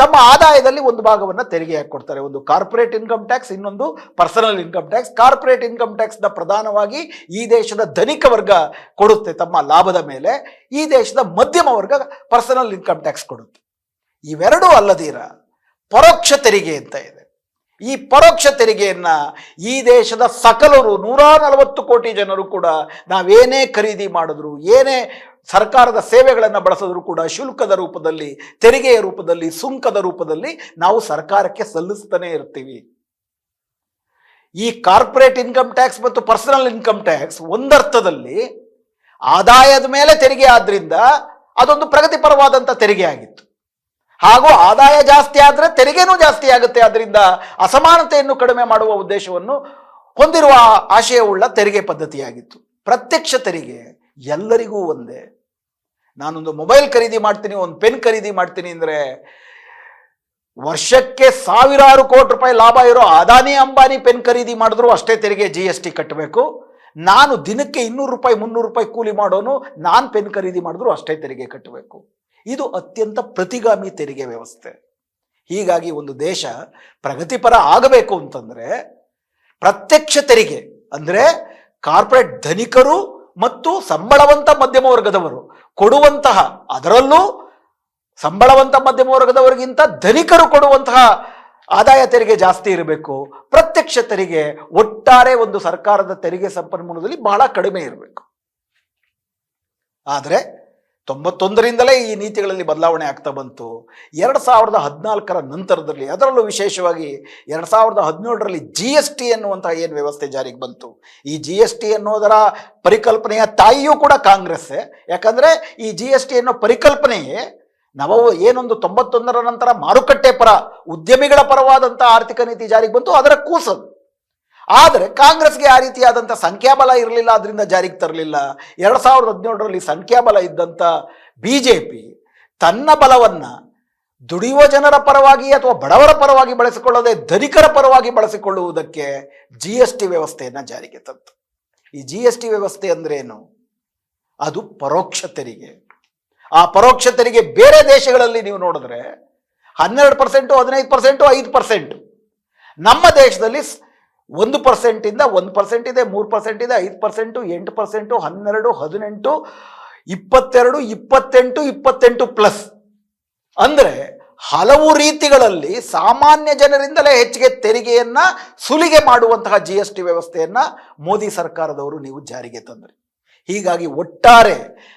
ತಮ್ಮ ಆದಾಯದಲ್ಲಿ ಒಂದು ಭಾಗವನ್ನ ತೆರಿಗೆ ಕೊಡ್ತಾರೆ ಒಂದು ಕಾರ್ಪೊರೇಟ್ ಇನ್ಕಮ್ ಟ್ಯಾಕ್ಸ್ ಇನ್ನೊಂದು personal income tax corporate income ಟ್ಯಾಕ್ಸ್ನ ಪ್ರಧಾನವಾಗಿ ಈ ದೇಶದ ಧನಿಕ ವರ್ಗ ಕೊಡುತ್ತೆ ತಮ್ಮ ಲಾಭದ ಮೇಲೆ. ಈ ದೇಶದ ಮಧ್ಯಮ ವರ್ಗ ಪರ್ಸನಲ್ ಇನ್ಕಮ್ ಟ್ಯಾಕ್ಸ್ ಕೊಡುತ್ತೆ. ಇವೆರಡೂ ಅಲ್ಲದೀರ ಪರೋಕ್ಷ ತೆರಿಗೆ ಅಂತ ಇದೆ. ಈ ಪರೋಕ್ಷ ತೆರಿಗೆಯನ್ನ ಈ ದೇಶದ ಸಕಲರು ನೂರ ನಲವತ್ತು ಕೋಟಿ ಜನರು ಕೂಡ ನಾವೇನೇ ಖರೀದಿ ಮಾಡಿದ್ರು, ಏನೇ ಸರ್ಕಾರದ ಸೇವೆಗಳನ್ನು ಬಳಸಿದ್ರು ಕೂಡ ಶುಲ್ಕದ ರೂಪದಲ್ಲಿ, ತೆರಿಗೆಯ ರೂಪದಲ್ಲಿ, ಸುಂಕದ ರೂಪದಲ್ಲಿ ನಾವು ಸರ್ಕಾರಕ್ಕೆ ಸಲ್ಲಿಸ್ತಾನೆ ಇರ್ತೀವಿ. ಈ ಕಾರ್ಪೊರೇಟ್ ಇನ್ಕಮ್ ಟ್ಯಾಕ್ಸ್ ಮತ್ತು ಪರ್ಸನಲ್ ಇನ್ಕಮ್ ಟ್ಯಾಕ್ಸ್ ಒಂದರ್ಥದಲ್ಲಿ ಆದಾಯದ ಮೇಲೆ ತೆರಿಗೆ ಆದ್ರಿಂದ ಅದೊಂದು ಪ್ರಗತಿಪರವಾದಂಥ ತೆರಿಗೆ ಆಗಿತ್ತು. ಹಾಗೂ ಆದಾಯ ಜಾಸ್ತಿ ಆದರೆ ತೆರಿಗೆನೂ ಜಾಸ್ತಿ ಆಗುತ್ತೆ. ಅದರಿಂದ ಅಸಮಾನತೆಯನ್ನು ಕಡಿಮೆ ಮಾಡುವ ಉದ್ದೇಶವನ್ನು ಹೊಂದಿರುವ ಆಶಯವುಳ್ಳ ತೆರಿಗೆ ಪದ್ಧತಿಯಾಗಿತ್ತು. ಪ್ರತ್ಯಕ್ಷ ತೆರಿಗೆ ಎಲ್ಲರಿಗೂ ಒಂದೇ. ನಾನೊಂದು ಮೊಬೈಲ್ ಖರೀದಿ ಮಾಡ್ತೀನಿ, ಒಂದು ಪೆನ್ ಖರೀದಿ ಮಾಡ್ತೀನಿ ಅಂದರೆ ವರ್ಷಕ್ಕೆ ಸಾವಿರಾರು ಕೋಟಿ ರೂಪಾಯಿ ಲಾಭ ಇರೋ ಅದಾನಿ ಅಂಬಾನಿ ಪೆನ್ ಖರೀದಿ ಮಾಡಿದ್ರು ಅಷ್ಟೇ ತೆರಿಗೆ ಜಿ ಎಸ್ ಟಿ ಕಟ್ಟಬೇಕು. ನಾನು ದಿನಕ್ಕೆ ಇನ್ನೂರು ರೂಪಾಯಿ, ಮುನ್ನೂರು ರೂಪಾಯಿ ಕೂಲಿ ಮಾಡೋನು, ನಾನು ಪೆನ್ ಖರೀದಿ ಮಾಡಿದ್ರು ಅಷ್ಟೇ ತೆರಿಗೆ ಕಟ್ಟಬೇಕು. ಇದು ಅತ್ಯಂತ ಪ್ರತಿಗಾಮಿ ತೆರಿಗೆ ವ್ಯವಸ್ಥೆ. ಹೀಗಾಗಿ ಒಂದು ದೇಶ ಪ್ರಗತಿಪರ ಆಗಬೇಕು ಅಂತಂದರೆ ಪ್ರತ್ಯಕ್ಷ ತೆರಿಗೆ ಅಂದರೆ ಕಾರ್ಪೊರೇಟ್ ಧನಿಕರು ಮತ್ತು ಸಂಬಳವಂತ ಮಧ್ಯಮ ವರ್ಗದವರು ಕೊಡುವಂತಹ, ಅದರಲ್ಲೂ ಸಂಬಳವಂತ ಮಧ್ಯಮ ವರ್ಗದವರಿಗಿಂತ ಧನಿಕರು ಕೊಡುವಂತಹ ಆದಾಯ ತೆರಿಗೆ ಜಾಸ್ತಿ ಇರಬೇಕು. ಪ್ರತ್ಯಕ್ಷ ತೆರಿಗೆ, ಒಟ್ಟಾರೆ ಒಂದು ಸರ್ಕಾರದ ತೆರಿಗೆ ಸಂಪನ್ಮೂಲದಲ್ಲಿ ಬಹಳ ಕಡಿಮೆ ಇರಬೇಕು. ಆದರೆ ತೊಂಬತ್ತೊಂದರಿಂದಲೇ ಈ ನೀತಿಗಳಲ್ಲಿ ಬದಲಾವಣೆ ಆಗ್ತಾ ಬಂತು. ಎರಡು ಸಾವಿರದ ಹದಿನಾಲ್ಕರ ನಂತರದಲ್ಲಿ, ಅದರಲ್ಲೂ ವಿಶೇಷವಾಗಿ ಎರಡು ಸಾವಿರದ ಹದಿನೇಳರಲ್ಲಿ ಜಿ ಎಸ್ ಟಿ ಎನ್ನುವಂತಹ ಏನು ವ್ಯವಸ್ಥೆ ಜಾರಿಗೆ ಬಂತು? ಈ ಜಿ ಎಸ್ ಟಿ ಎನ್ನುವುದರ ಪರಿಕಲ್ಪನೆಯ ತಾಯಿಯೂ ಕೂಡ ಕಾಂಗ್ರೆಸ್ಸೇ ಯಾಕಂದರೆ ಈ ಜಿ ಎಸ್ ಟಿ ಎನ್ನುವ ಪರಿಕಲ್ಪನೆಯೇ ನಾವು ಏನೊಂದು ತೊಂಬತ್ತೊಂದರ ನಂತರ ಮಾರುಕಟ್ಟೆ ಪರ, ಉದ್ಯಮಿಗಳ ಪರವಾದಂಥ ಆರ್ಥಿಕ ನೀತಿ ಜಾರಿಗೆ ಬಂತು, ಅದರ ಕೂಸದು ಆದರೆ ಕಾಂಗ್ರೆಸ್ಗೆ ಆ ರೀತಿಯಾದಂಥ ಸಂಖ್ಯಾಬಲ ಇರಲಿಲ್ಲ ಅದರಿಂದ ಜಾರಿಗೆ ತರಲಿಲ್ಲ. ಎರಡು ಸಾವಿರದ ಹದಿನೇಳರಲ್ಲಿ ಸಂಖ್ಯಾಬಲ ಇದ್ದಂಥ ಬಿ ಜೆ ಪಿ ತನ್ನ ಬಲವನ್ನು ದುಡಿಯುವ ಜನರ ಪರವಾಗಿ ಅಥವಾ ಬಡವರ ಪರವಾಗಿ ಬಳಸಿಕೊಳ್ಳದೆ ಧನಿಕರ ಪರವಾಗಿ ಬಳಸಿಕೊಳ್ಳುವುದಕ್ಕೆ ಜಿ ಎಸ್ ಟಿ ವ್ಯವಸ್ಥೆಯನ್ನು ಜಾರಿಗೆ ತಂತು. ಈ ಜಿ ಎಸ್ ಟಿ ವ್ಯವಸ್ಥೆ ಅಂದ್ರೇನು ಅದು ಪರೋಕ್ಷ ತೆರಿಗೆ. ಆ ಪರೋಕ್ಷ ತೆರಿಗೆ ಬೇರೆ ದೇಶಗಳಲ್ಲಿ ನೀವು ನೋಡಿದ್ರೆ ಹನ್ನೆರಡು ಪರ್ಸೆಂಟು, ಹದಿನೈದು ಪರ್ಸೆಂಟು, ಐದು ಪರ್ಸೆಂಟು. ನಮ್ಮ ದೇಶದಲ್ಲಿ ಒಂದು ಪರ್ಸೆಂಟಿಂದ ಒಂದು ಪರ್ಸೆಂಟ್ ಇದೆ, ಮೂರು ಪರ್ಸೆಂಟ್ ಇದೆ, ಐದು ಪರ್ಸೆಂಟು ಎಂಟು ಪರ್ಸೆಂಟು ಹನ್ನೆರಡು, ಹದಿನೆಂಟು, ಇಪ್ಪತ್ತೆರಡು, ಇಪ್ಪತ್ತೆಂಟು ಇಪ್ಪತ್ತೆಂಟು ಪ್ಲಸ್ ಅಂದರೆ ಹಲವು ರೀತಿಗಳಲ್ಲಿ ಸಾಮಾನ್ಯ ಜನರಿಂದಲೇ ಹೆಚ್ಚಿಗೆ ತೆರಿಗೆಯನ್ನ ಸುಲಿಗೆ ಮಾಡುವಂತಹ ಜಿ ಎಸ್ ಟಿ ವ್ಯವಸ್ಥೆಯನ್ನು ಮೋದಿ ಸರ್ಕಾರದವರು ನೀವು ಜಾರಿಗೆ ತಂದ್ರಿ. ಹೀಗಾಗಿ ಒಟ್ಟಾರೆ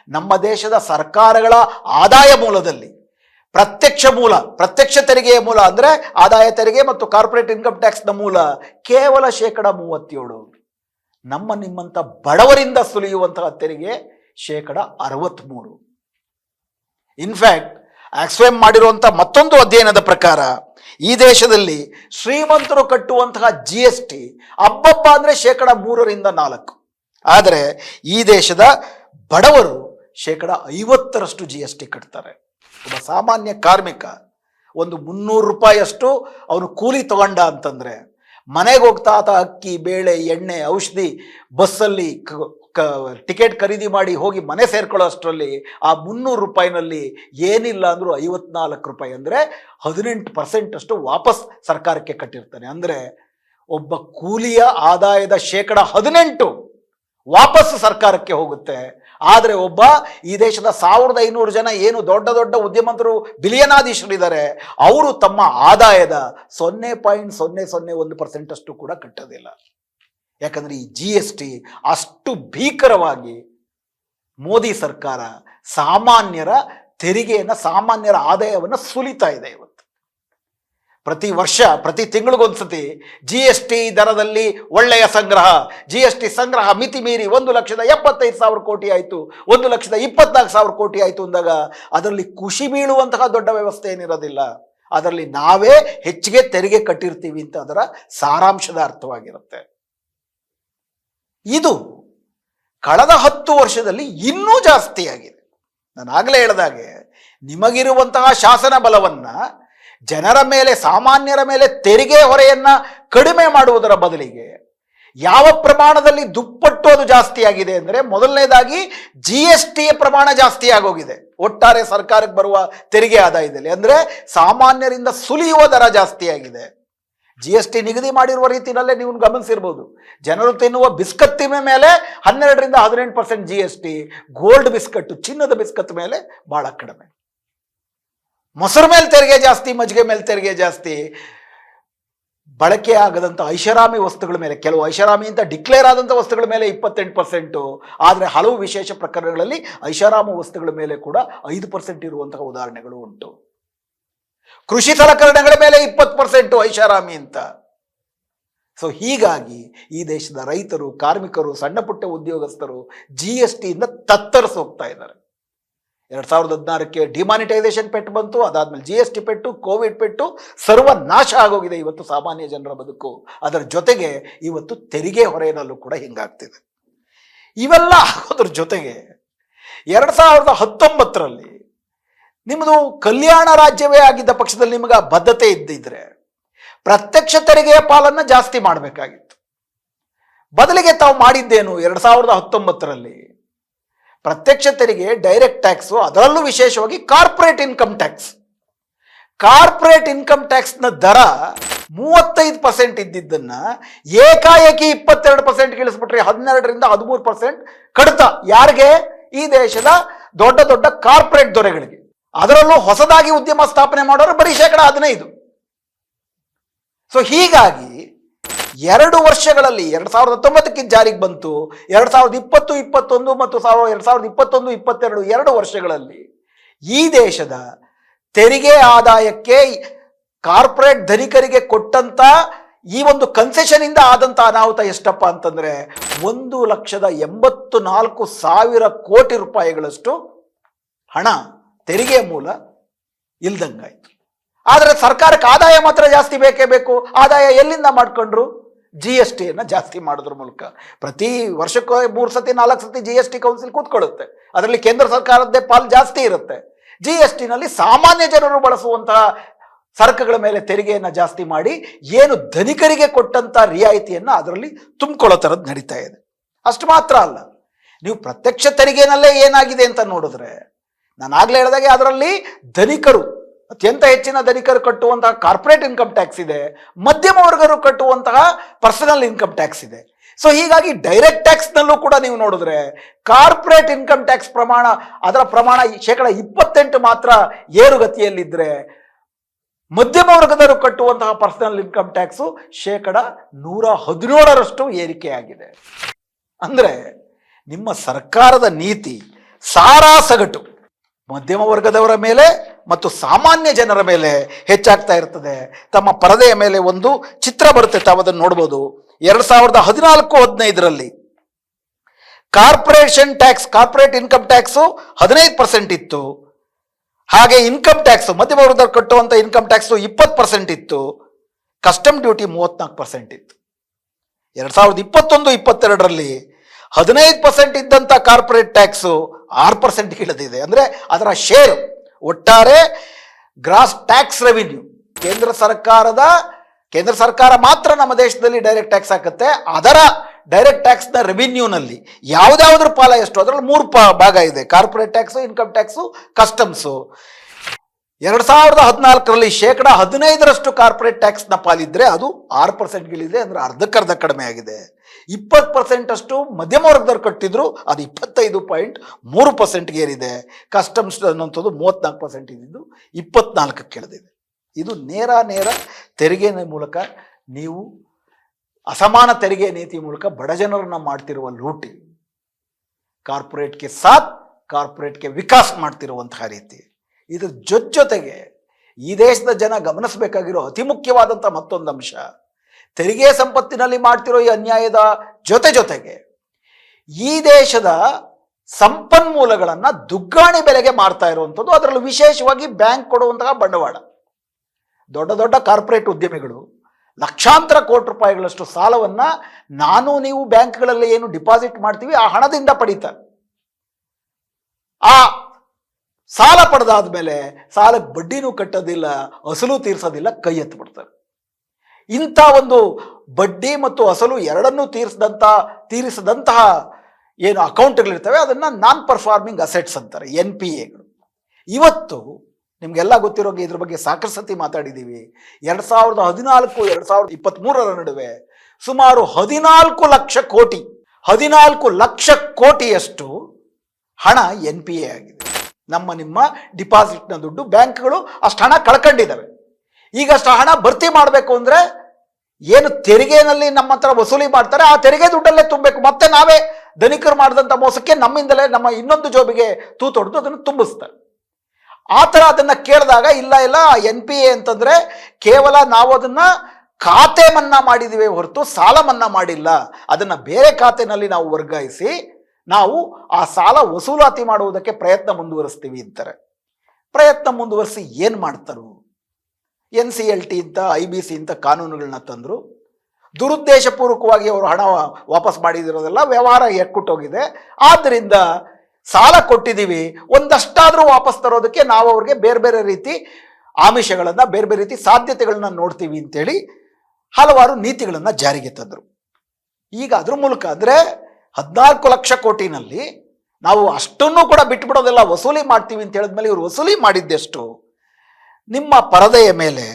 ನಮ್ಮ ದೇಶದ ಸರ್ಕಾರಗಳ ಆದಾಯ ಮೂಲದಲ್ಲಿ ಪ್ರತ್ಯಕ್ಷ ಮೂಲ, ಪ್ರತ್ಯಕ್ಷ ತೆರಿಗೆಯ ಮೂಲ ಅಂದರೆ ಆದಾಯ ತೆರಿಗೆ ಮತ್ತು ಕಾರ್ಪೊರೇಟ್ ಇನ್ಕಮ್ ಟ್ಯಾಕ್ಸ್ನ ಮೂಲ, ಕೇವಲ ಶೇಕಡ ಮೂವತ್ತೇಳು. ನಮ್ಮ ನಿಮ್ಮಂಥ ಬಡವರಿಂದ ಸುಲಿಯುವಂತಹ ತೆರಿಗೆ ಶೇಕಡ ಅರವತ್ತ್ಮೂರು ಇನ್ಫ್ಯಾಕ್ಟ್ ಆಕ್ಸ್ವೆಮ್ ಮಾಡಿರುವಂಥ ಮತ್ತೊಂದು ಅಧ್ಯಯನದ ಪ್ರಕಾರ, ಈ ದೇಶದಲ್ಲಿ ಶ್ರೀಮಂತರು ಕಟ್ಟುವಂತಹ ಜಿ ಎಸ್ ಟಿ ಅಬ್ಬಬ್ಬ ಅಂದರೆ ಶೇಕಡ ಮೂರರಿಂದ ನಾಲ್ಕು. ಆದರೆ ಈ ದೇಶದ ಬಡವರು ಶೇಕಡ ಐವತ್ತರಷ್ಟು ಜಿ ಎಸ್ ಟಿ ಕಟ್ತಾರೆ. ಒಬ್ಬ ಸಾಮಾನ್ಯ ಕಾರ್ಮಿಕ ಒಂದು ಮುನ್ನೂರು ರೂಪಾಯಿಯಷ್ಟು ಅವನು ಕೂಲಿ ತಗೊಂಡ ಅಂತಂದರೆ ಮನೆಗೆ ಹೋಗ್ತಾ ಆತ ಅಕ್ಕಿ, ಬೇಳೆ, ಎಣ್ಣೆ, ಔಷಧಿ, ಬಸ್ಸಲ್ಲಿ ಕ- ಟಿಕೆಟ್ ಖರೀದಿ ಮಾಡಿ ಹೋಗಿ ಮನೆ ಸೇರ್ಕೊಳ್ಳೋ ಅಷ್ಟರಲ್ಲಿ ಆ ಮುನ್ನೂರು ರೂಪಾಯಿನಲ್ಲಿ ಏನಿಲ್ಲ ಅಂದರೂ ಐವತ್ನಾಲ್ಕು ರೂಪಾಯಿ ಅಂದರೆ ಹದಿನೆಂಟು ಪರ್ಸೆಂಟಷ್ಟು ವಾಪಸ್ ಸರ್ಕಾರಕ್ಕೆ ಕಟ್ಟಿರ್ತಾನೆ. ಅಂದರೆ ಒಬ್ಬ ಕೂಲಿಯ ಆದಾಯದ ಶೇಕಡ ಹದಿನೆಂಟು ವಾಪಸ್ಸು ಸರ್ಕಾರಕ್ಕೆ ಹೋಗುತ್ತೆ. ಆದರೆ ಒಬ್ಬ ಈ ದೇಶದ ಸಾವಿರದ ಐನೂರು ಜನ ಏನು ದೊಡ್ಡ ದೊಡ್ಡ ಉದ್ಯಮಂತರು ಬಿಲಿಯನಾಧೀಶರಿದ್ದಾರೆ ಅವರು ತಮ್ಮ ಆದಾಯದ ಸೊನ್ನೆ ಪಾಯಿಂಟ್ ಸೊನ್ನೆ ಸೊನ್ನೆ ಒಂದು ಪರ್ಸೆಂಟ್ ಅಷ್ಟು ಕೂಡ ಕಟ್ಟೋದಿಲ್ಲ. ಯಾಕಂದರೆ ಈ ಜಿ ಎಸ್ ಟಿ ಅಷ್ಟು ಭೀಕರವಾಗಿ ಮೋದಿ ಸರ್ಕಾರ ಸಾಮಾನ್ಯರ ತೆರಿಗೆಯನ್ನು, ಸಾಮಾನ್ಯರ ಆದಾಯವನ್ನು ಸುಲಿತಾ ಇದೆ ಇವತ್ತು. ಪ್ರತಿ ವರ್ಷ, ಪ್ರತಿ ತಿಂಗಳಿಗೊಂದ್ಸತಿ ಜಿ ಎಸ್ ಟಿ ದರದಲ್ಲಿ ಒಳ್ಳೆಯ ಸಂಗ್ರಹ. ಜಿ ಎಸ್ ಟಿ ಸಂಗ್ರಹ ಮಿತಿ ಮೀರಿ ಒಂದು ಲಕ್ಷದ ಎಪ್ಪತ್ತೈದು ಸಾವಿರ ಕೋಟಿ ಆಯಿತು. ಒಂದು ಲಕ್ಷದ ಇಪ್ಪತ್ನಾಲ್ಕು ಸಾವಿರ ಕೋಟಿ ಆಯಿತು ಅಂದಾಗ ಅದರಲ್ಲಿ ಖುಷಿ ಬೀಳುವಂತಹ ದೊಡ್ಡ ವ್ಯವಸ್ಥೆ ಏನಿರೋದಿಲ್ಲ. ಅದರಲ್ಲಿ ನಾವೇ ಹೆಚ್ಚಿಗೆ ತೆರಿಗೆ ಕಟ್ಟಿರ್ತೀವಿ ಅಂತ ಅದರ ಸಾರಾಂಶದ ಅರ್ಥವಾಗಿರುತ್ತೆ. ಇದು ಕಳೆದ ಹತ್ತು ವರ್ಷದಲ್ಲಿ ಇನ್ನೂ ಜಾಸ್ತಿಯಾಗಿದೆ. ನಾನು ಆಗಲೇ ಹೇಳಿದಾಗೆ ನಿಮಗಿರುವಂತಹ ಶಾಸನ ಬಲವನ್ನ ಜನರ ಮೇಲೆ, ಸಾಮಾನ್ಯರ ಮೇಲೆ ತೆರಿಗೆ ಹೊರೆಯನ್ನ ಕಡಿಮೆ ಮಾಡುವುದರ ಬದಲಿಗೆ ಯಾವ ಪ್ರಮಾಣದಲ್ಲಿ ದುಪ್ಪಟ್ಟು ಅದು ಜಾಸ್ತಿ ಆಗಿದೆ ಅಂದರೆ ಮೊದಲನೇದಾಗಿ ಜಿ ಎಸ್ ಟಿಯ ಪ್ರಮಾಣ ಜಾಸ್ತಿ ಆಗೋಗಿದೆ. ಒಟ್ಟಾರೆ ಸರ್ಕಾರಕ್ಕೆ ಬರುವ ತೆರಿಗೆ ಆದಾಯದಲ್ಲಿ. ಅಂದರೆ ಸಾಮಾನ್ಯರಿಂದ ಸುಲಿಯುವ ದರ ಜಾಸ್ತಿ ಆಗಿದೆ. ಜಿ ಎಸ್ ಟಿ ನಿಗದಿ ಮಾಡಿರುವ ರೀತಿಯಲ್ಲೇ ನೀವು ಗಮನಿಸಿರ್ಬೋದು. ಜನರು ತಿನ್ನುವ ಬಿಸ್ಕತ್ತಿನ ಮೇಲೆ ಹನ್ನೆರಡರಿಂದ ಹದಿನೆಂಟು percent G S T gold biscuit, ಚಿನ್ನದ ಬಿಸ್ಕತ್ ಮೇಲೆ ಭಾಳ ಕಡಿಮೆ. ಮೊಸರು ಮೇಲೆ ತೆರಿಗೆ ಜಾಸ್ತಿ, ಮಜ್ಜಿಗೆ ಮೇಲೆ ತೆರಿಗೆ ಜಾಸ್ತಿ. ಬಳಕೆ ಆಗದಂಥ ಐಷಾರಾಮಿ ವಸ್ತುಗಳ ಮೇಲೆ, ಕೆಲವು ಐಷಾರಾಮಿ ಅಂತ ಡಿಕ್ಲೇರ್ ಆದಂಥ ವಸ್ತುಗಳ ಮೇಲೆ ಇಪ್ಪತ್ತೆಂಟು ಪರ್ಸೆಂಟು ಆದರೆ ಹಲವು ವಿಶೇಷ ಪ್ರಕರಣಗಳಲ್ಲಿ ಐಷಾರಾಮ ವಸ್ತುಗಳ ಮೇಲೆ ಕೂಡ ಐದು ಪರ್ಸೆಂಟ್ ಇರುವಂತಹ ಉದಾಹರಣೆಗಳು ಉಂಟು. ಕೃಷಿ ಸಲಕರಣೆಗಳ ಮೇಲೆ ಇಪ್ಪತ್ತು ಪರ್ಸೆಂಟು ಐಷಾರಾಮಿ ಅಂತ. ಸೊ ಹೀಗಾಗಿ ಈ ದೇಶದ ರೈತರು, ಕಾರ್ಮಿಕರು, ಸಣ್ಣ ಪುಟ್ಟ ಉದ್ಯೋಗಸ್ಥರು ಜಿ ಎಸ್ ಟಿಯಿಂದ ತತ್ತರಿಸಿ ಹೋಗ್ತಾ ಇದ್ದಾರೆ. ಎರಡು ಸಾವಿರದ ಹದಿನಾರಕ್ಕೆ ಡಿಮಾನಿಟೈಸೇಷನ್ ಪೆಟ್ಟು ಬಂತು, ಅದಾದ್ಮೇಲೆ ಜಿ ಎಸ್ ಟಿ ಪೆಟ್ಟು ಕೋವಿಡ್ ಪೆಟ್ಟು ಸರ್ವನಾಶ ಆಗೋಗಿದೆ ಇವತ್ತು ಸಾಮಾನ್ಯ ಜನರ ಬದುಕು. ಅದರ ಜೊತೆಗೆ ಇವತ್ತು ತೆರಿಗೆ ಹೊರೆಯಲ್ಲೂ ಕೂಡ ಹಿಂಗಾಗ್ತಿದೆ. ಇವೆಲ್ಲ ಆಗೋದ್ರ ಜೊತೆಗೆ ಎರಡು ಸಾವಿರದ ಹತ್ತೊಂಬತ್ತರಲ್ಲಿ ನಿಮ್ಮದು ಕಲ್ಯಾಣ ರಾಜ್ಯವೇ ಆಗಿದ್ದ ಪಕ್ಷದಲ್ಲಿ ನಿಮಗೆ ಬದ್ಧತೆ ಇದ್ದಿದ್ರೆ ಪ್ರತ್ಯಕ್ಷ ತೆರಿಗೆಯ ಪಾಲನ್ನು ಜಾಸ್ತಿ ಮಾಡಬೇಕಾಗಿತ್ತು. ಬದಲಿಗೆ ತಾವು ಮಾಡಿದ್ದೇನು? ಎರಡು ಸಾವಿರದ ಹತ್ತೊಂಬತ್ತರಲ್ಲಿ ಪ್ರತ್ಯಕ್ಷ ತೆರಿಗೆ ಡೈರೆಕ್ಟ್ ಟ್ಯಾಕ್ಸು ಅದರಲ್ಲೂ ವಿಶೇಷವಾಗಿ corporate income tax corporate income ಟ್ಯಾಕ್ಸ್ನ ದರ ಮೂವತ್ತೈದು ಪರ್ಸೆಂಟ್ ಇದ್ದಿದ್ದನ್ನ ಏಕಾಏಕಿ ಇಪ್ಪತ್ತೆರಡು ಪರ್ಸೆಂಟ್ ಇಳಿಸ್ಬಿಟ್ರೆ ಹದಿನೆರಡರಿಂದ ಹದಿಮೂರು ಪರ್ಸೆಂಟ್ ಕಡಿತ. ಯಾರಿಗೆ? ಈ ದೇಶದ ದೊಡ್ಡ ದೊಡ್ಡ ಕಾರ್ಪೊರೇಟ್ ದೊರೆಗಳಿಗೆ. ಅದರಲ್ಲೂ ಹೊಸದಾಗಿ ಉದ್ಯಮ ಸ್ಥಾಪನೆ ಮಾಡೋರು ಬರೀ ಶೇಕಡ ಹದಿನೈದು. ಸೊ ಹೀಗಾಗಿ ಎರಡು ವರ್ಷಗಳಲ್ಲಿ ಎರಡು ಸಾವಿರದ ಹತ್ತೊಂಬತ್ತಕ್ಕೆ ಜಾರಿಗೆ ಬಂತು, ಎರಡು ಸಾವಿರದ ಇಪ್ಪತ್ತು, ಇಪ್ಪತ್ತೊಂದು ಮತ್ತು ಸಾವಿರ, ಎರಡು ಸಾವಿರದ ಇಪ್ಪತ್ತೊಂದು, ಇಪ್ಪತ್ತೆರಡು ಎರಡು ವರ್ಷಗಳಲ್ಲಿ ಈ ದೇಶದ ತೆರಿಗೆ ಆದಾಯಕ್ಕೆ ಕಾರ್ಪೊರೇಟ್ ಧನಿಕರಿಗೆ ಕೊಟ್ಟಂತ ಈ ಒಂದು ಕನ್ಸೆಷನ್ ಇಂದ ಆದಂತ ಅನಾಹುತ ಎಷ್ಟಪ್ಪ ಅಂತಂದ್ರೆ ಒಂದು ಲಕ್ಷದ ಎಂಬತ್ತು ನಾಲ್ಕು ಸಾವಿರ ಕೋಟಿ ರೂಪಾಯಿಗಳಷ್ಟು ಹಣ ತೆರಿಗೆ ಮೂಲ ಇಲ್ದಂಗಾಯ್ತು. ಆದರೆ ಸರ್ಕಾರಕ್ಕೆ ಆದಾಯ ಮಾತ್ರ ಜಾಸ್ತಿ ಬೇಕೇ ಬೇಕು? ಆದಾಯ ಎಲ್ಲಿಂದ ಮಾಡ್ಕೊಂಡ್ರು? ಜಿ ಎಸ್ ಟಿಯನ್ನು ಜಾಸ್ತಿ ಮಾಡೋದ್ರ ಮೂಲಕ. ಪ್ರತಿ ವರ್ಷಕ್ಕೆ ಮೂರು ಸತಿ, ನಾಲ್ಕು ಸತಿ ಜಿ ಎಸ್ ಟಿ ಕೌನ್ಸಿಲ್ ಕೂತ್ಕೊಳ್ಳುತ್ತೆ. ಅದರಲ್ಲಿ ಕೇಂದ್ರ ಸರ್ಕಾರದ್ದೇ ಪಾಲು ಜಾಸ್ತಿ ಇರುತ್ತೆ. ಜಿ ಎಸ್ ಟಿನಲ್ಲಿ ಸಾಮಾನ್ಯ ಜನರು ಬಳಸುವಂತಹ ಸರಕುಗಳ ಮೇಲೆ ತೆರಿಗೆಯನ್ನು ಜಾಸ್ತಿ ಮಾಡಿ, ಏನು ಧನಿಕರಿಗೆ ಕೊಟ್ಟಂತ ರಿಯಾಯಿತಿಯನ್ನು ಅದರಲ್ಲಿ ತುಂಬಿಕೊಳ್ಳೋ ಥರದ್ದು ನಡೀತಾ ಇದೆ. ಅಷ್ಟು ಮಾತ್ರ ಅಲ್ಲ. ನೀವು ಪ್ರತ್ಯಕ್ಷ ತೆರಿಗೆನಲ್ಲೇ ಏನಾಗಿದೆ ಅಂತ ನೋಡಿದ್ರೆ ನಾನು ಆಗಲೇ ಹೇಳಿದಾಗೆ ಅದರಲ್ಲಿ ಧನಿಕರು ಅತ್ಯಂತ ಹೆಚ್ಚಿನ ಧನಿಕರು ಕಟ್ಟುವಂತಹ ಕಾರ್ಪೊರೇಟ್ ಇನ್ಕಮ್ ಟ್ಯಾಕ್ಸ್ ಇದೆ, ಮಧ್ಯಮ ವರ್ಗರು ಕಟ್ಟುವಂತಹ ಪರ್ಸನಲ್ ಇನ್ಕಮ್ ಟ್ಯಾಕ್ಸ್ ಇದೆ. ಸೊ ಹೀಗಾಗಿ ಡೈರೆಕ್ಟ್ ಟ್ಯಾಕ್ಸ್ನಲ್ಲೂ ಕೂಡ ನೀವು ನೋಡಿದ್ರೆ ಕಾರ್ಪೊರೇಟ್ ಇನ್ಕಮ್ ಟ್ಯಾಕ್ಸ್ ಪ್ರಮಾಣ, ಅದರ ಪ್ರಮಾಣ ಶೇಕಡ ಇಪ್ಪತ್ತೆಂಟು ಮಾತ್ರ ಏರುಗತಿಯಲ್ಲಿದ್ದರೆ ಮಧ್ಯಮ ವರ್ಗದವರು ಕಟ್ಟುವಂತಹ ಪರ್ಸನಲ್ ಇನ್ಕಮ್ ಟ್ಯಾಕ್ಸು ಶೇಕಡ ನೂರ ಹದಿನೇಳರಷ್ಟು ಏರಿಕೆಯಾಗಿದೆ. ಅಂದರೆ ನಿಮ್ಮ ಸರ್ಕಾರದ ನೀತಿ ಸಾರಾಸಗಟು. ಮಧ್ಯಮ ವರ್ಗದವರ ಮೇಲೆ ಮತ್ತು ಸಾಮಾನ್ಯ ಜನರ ಮೇಲೆ ಹೆಚ್ಚಾಗ್ತಾ ಇರ್ತದೆ. ತಮ್ಮ ಪರದೆಯ ಮೇಲೆ ಒಂದು ಚಿತ್ರ ಬರುತ್ತೆ, ತಾವು ಅದನ್ನು ನೋಡ್ಬೋದು. ಎರಡು ಸಾವಿರದ ಹದಿನಾಲ್ಕು, ಹದಿನೈದರಲ್ಲಿ corporation tax, corporate income tax ಹದಿನೈದು ಪರ್ಸೆಂಟ್ ಇತ್ತು. ಹಾಗೆ ಇನ್ಕಮ್ ಟ್ಯಾಕ್ಸ್, ಮಧ್ಯಮ ವರ್ಗದವ್ರು ಕಟ್ಟುವಂಥ ಇನ್ಕಮ್ ಟ್ಯಾಕ್ಸು ಇಪ್ಪತ್ತು ಪರ್ಸೆಂಟ್ ಇತ್ತು. ಕಸ್ಟಮ್ ಡ್ಯೂಟಿ ಮೂವತ್ನಾಲ್ಕು ಪರ್ಸೆಂಟ್ ಇತ್ತು. ಎರಡು ಸಾವಿರದ ಇಪ್ಪತ್ತೊಂದು, ಇಪ್ಪತ್ತೆರಡರಲ್ಲಿ ಹದಿನೈದು ಪರ್ಸೆಂಟ್ ಇದ್ದಂಥ ಕಾರ್ಪೊರೇಟ್ ಟ್ಯಾಕ್ಸು ಆರು ಪರ್ಸೆಂಟ್ ಇಳಿದಿದೆ. ಅಂದರೆ ಅದರ ಶೇರ್ ಒಟ್ಟಾರೆ ಗ್ರಾಸ್ ಟ್ಯಾಕ್ಸ್ ರೆವಿನ್ಯೂ. ಕೇಂದ್ರ ಸರ್ಕಾರದ, ಕೇಂದ್ರ ಸರ್ಕಾರ ಮಾತ್ರ ನಮ್ಮ ದೇಶದಲ್ಲಿ ಡೈರೆಕ್ಟ್ ಟ್ಯಾಕ್ಸ್ ಹಾಕುತ್ತೆ. ಅದರ ಡೈರೆಕ್ಟ್ ಟ್ಯಾಕ್ಸ್ನ ರೆವಿನ್ಯೂನಲ್ಲಿ ಯಾವುದ್ಯಾವುದ್ರ ಪಾಲ ಎಷ್ಟು, ಅದರಲ್ಲಿ ಮೂರು ಪಾ, ಭಾಗ ಇದೆ. Corporate tax, income tax, customs. ಎರಡು ಸಾವಿರದ ಹದಿನಾಲ್ಕರಲ್ಲಿ ಶೇಕಡ ಹದಿನೈದರಷ್ಟು ಕಾರ್ಪೊರೇಟ್ ಟ್ಯಾಕ್ಸ್ನ ಪಾಲಿದ್ರೆ ಅದು ಆರು ಪರ್ಸೆಂಟ್ಗಳಿದೆ ಅಂದರೆ ಅರ್ಧಕ್ಕರ್ಧ ಕಡಿಮೆ ಆಗಿದೆ. ಇಪ್ಪತ್ತು ಪರ್ಸೆಂಟ್ ಅಷ್ಟು ಮಧ್ಯಮ ವರ್ಗದವ್ರು ಕಟ್ಟಿದ್ರು, ಅದು ಇಪ್ಪತ್ತೈದು ಪಾಯಿಂಟ್ ಮೂರು ಪರ್ಸೆಂಟ್ಗೆ ಏರಿದೆ. ಕಸ್ಟಮ್ಸ್ ಅನ್ನೋಂಥದ್ದು ಮೂವತ್ತ್ನಾಲ್ಕು ಪರ್ಸೆಂಟ್ ಇದ್ದಿದ್ದು, ಇಪ್ಪತ್ನಾಲ್ಕಕ್ಕೆ ಇಳಿದಿದೆ ಇದು ನೇರ ನೇರ ತೆರಿಗೆ ಮೂಲಕ ನೀವು ಅಸಮಾನ ತೆರಿಗೆ ನೀತಿ ಮೂಲಕ ಬಡ ಜನರನ್ನ ಮಾಡ್ತಿರುವ ಲೂಟಿ. ಕಾರ್ಪೊರೇಟ್ಗೆ ಸಾಥ್, ಕಾರ್ಪೊರೇಟ್ಗೆ ವಿಕಾಸ್ ಮಾಡ್ತಿರುವಂತಹ ರೀತಿ. ಇದ್ರ ಜೊತೆಗೆ ಈ ದೇಶದ ಜನ ಗಮನಿಸಬೇಕಾಗಿರೋ ಅತಿ ಮುಖ್ಯವಾದಂಥ ಮತ್ತೊಂದು ಅಂಶ ತೆರಿಗೆ ಸಂಪತ್ತಿನಲ್ಲಿ ಮಾಡ್ತಿರೋ ಈ ಅನ್ಯಾಯದ ಜೊತೆ ಜೊತೆಗೆ ಈ ದೇಶದ ಸಂಪನ್ಮೂಲಗಳನ್ನು ದುಗ್ಗಾಣಿ ಬೆಲೆಗೆ ಮಾಡ್ತಾ ಇರುವಂಥದ್ದು, ಅದರಲ್ಲೂ ವಿಶೇಷವಾಗಿ ಬ್ಯಾಂಕ್ ಕೊಡುವಂತಹ ಬಂಡವಾಳ. ದೊಡ್ಡ ದೊಡ್ಡ ಕಾರ್ಪೊರೇಟ್ ಉದ್ಯಮಿಗಳು ಲಕ್ಷಾಂತರ ಕೋಟಿ ರೂಪಾಯಿಗಳಷ್ಟು ಸಾಲವನ್ನು ನಾನು ನೀವು ಬ್ಯಾಂಕ್ಗಳಲ್ಲಿ ಏನು ಡಿಪಾಸಿಟ್ ಮಾಡ್ತೀವಿ, ಆ ಹಣದಿಂದ ಪಡೀತಾರೆ. ಆ ಸಾಲ ಪಡೆದಾದ ಮೇಲೆ ಸಾಲಕ್ಕೆ ಬಡ್ಡಿನೂ ಕಟ್ಟೋದಿಲ್ಲ, ಅಸಲು ತೀರ್ಸೋದಿಲ್ಲ, ಕೈ ಎತ್ತಿಬಿಡ್ತಾರೆ ಇಂಥ ಒಂದು ಬಡ್ಡಿ ಮತ್ತು ಅಸಲು ಎರಡನ್ನೂ ತೀರಿಸಿದಂಥ, ತೀರಿಸದಂತಹ ಏನು ಅಕೌಂಟ್ಗಳಿರ್ತವೆ, ಅದನ್ನು ನಾನ್ ಪರ್ಫಾರ್ಮಿಂಗ್ ಅಸೆಟ್ಸ್ ಅಂತಾರೆ ಎನ್ ಪಿ ಎಗಳು ಇವತ್ತು ನಿಮಗೆಲ್ಲ ಗೊತ್ತಿರೋಂಗೆ ಇದ್ರ ಬಗ್ಗೆ ಸಾಕಷ್ಟು ಸತಿ ಮಾತಾಡಿದ್ದೀವಿ. ಎರಡು ಸಾವಿರದ ಹದಿನಾಲ್ಕು, ಎರಡು ಸಾವಿರದ ಇಪ್ಪತ್ತ್ಮೂರರ ನಡುವೆ ಸುಮಾರು ಹದಿನಾಲ್ಕು ಲಕ್ಷ ಕೋಟಿ, ಹದಿನಾಲ್ಕು ಲಕ್ಷ ಕೋಟಿಯಷ್ಟು ಹಣ ಎನ್ ಪಿ ಎ ಆಗಿದೆ. ನಮ್ಮ ನಿಮ್ಮ ಡಿಪಾಸಿಟ್ನ ದುಡ್ಡು ಬ್ಯಾಂಕ್ಗಳು ಅಷ್ಟು ಹಣ ಕಳ್ಕೊಂಡಿದ್ದಾವೆ. ಈಗ ಅಷ್ಟು ಹಣ ಭರ್ತಿ ಮಾಡಬೇಕು ಅಂದರೆ ಏನು ತೆರಿಗೆನಲ್ಲಿ ನಮ್ಮ ಹತ್ರ ವಸೂಲಿ ಮಾಡ್ತಾರೆ, ಆ ತೆರಿಗೆ ದುಡ್ಡಲ್ಲೇ ತುಂಬಬೇಕು. ಮತ್ತೆ ನಾವೇ ಧನಿಕರು ಮಾಡಿದಂಥ ಮೋಸಕ್ಕೆ ನಮ್ಮಿಂದಲೇ ನಮ್ಮ ಇನ್ನೊಂದು ಜೋಬಿಗೆ ತೂತೊಡೆದು ಅದನ್ನು ತುಂಬಿಸ್ತಾರೆ. ಆ ಥರ ಅದನ್ನು ಕೇಳಿದಾಗ, ಇಲ್ಲ ಇಲ್ಲ, ಎನ್ ಪಿ ಎ ಅಂತಂದರೆ ಕೇವಲ ನಾವು ಅದನ್ನು ಖಾತೆ ಮನ್ನಾ ಮಾಡಿದ್ದೀವಿ ಹೊರತು ಸಾಲ ಮನ್ನಾ ಮಾಡಿಲ್ಲ. ಅದನ್ನು ಬೇರೆ ಖಾತೆನಲ್ಲಿ ನಾವು ವರ್ಗಾಯಿಸಿ ನಾವು ಆ ಸಾಲ ವಸೂಲಾತಿ ಮಾಡುವುದಕ್ಕೆ ಪ್ರಯತ್ನ ಮುಂದುವರಿಸ್ತೀವಿ ಅಂತಾರೆ. ಪ್ರಯತ್ನ ಮುಂದುವರಿಸಿ ಏನು ಮಾಡ್ತಾರು? ಎನ್ ಸಿ ಎಲ್ ಟಿ ಅಂತ ಐ ಬಿ ಸಿ ಅಂತ ಕಾನೂನುಗಳನ್ನ ತಂದರು. ದುರುದ್ದೇಶಪೂರ್ವಕವಾಗಿ ಅವರು ಹಣ ವಾಪಸ್ ಮಾಡಿದಿರೋದೆಲ್ಲ ವ್ಯವಹಾರ ಎಕ್ಕುಟ್ಟೋಗಿದೆ ಆದ್ದರಿಂದ ಸಾಲ ಕೊಟ್ಟಿದ್ದೀವಿ ಒಂದಷ್ಟಾದರೂ ವಾಪಸ್ ತರೋದಕ್ಕೆ ನಾವು ಅವ್ರಿಗೆ ಬೇರೆ ಬೇರೆ ರೀತಿ ಆಮಿಷಗಳನ್ನು, ಬೇರೆ ಬೇರೆ ರೀತಿ ಸಾಧ್ಯತೆಗಳನ್ನ ನೋಡ್ತೀವಿ ಅಂತೇಳಿ ಹಲವಾರು ನೀತಿಗಳನ್ನು ಜಾರಿಗೆ ತಂದರು. ಈಗ ಅದ್ರ ಮೂಲಕ ಅಂದರೆ ಹದಿನಾಲ್ಕು ಲಕ್ಷ ಕೋಟಿನಲ್ಲಿ ನಾವು ಅಷ್ಟನ್ನು ಕೂಡ ಬಿಟ್ಬಿಡೋದೆಲ್ಲ ವಸೂಲಿ ಮಾಡ್ತೀವಿ ಅಂತ ಹೇಳಿದ್ಮೇಲೆ ಇವರು ವಸೂಲಿ ಮಾಡಿದ್ದೆಷ್ಟು? ನಿಮ್ಮ ಪರದೆಯ ಮೇಲೆ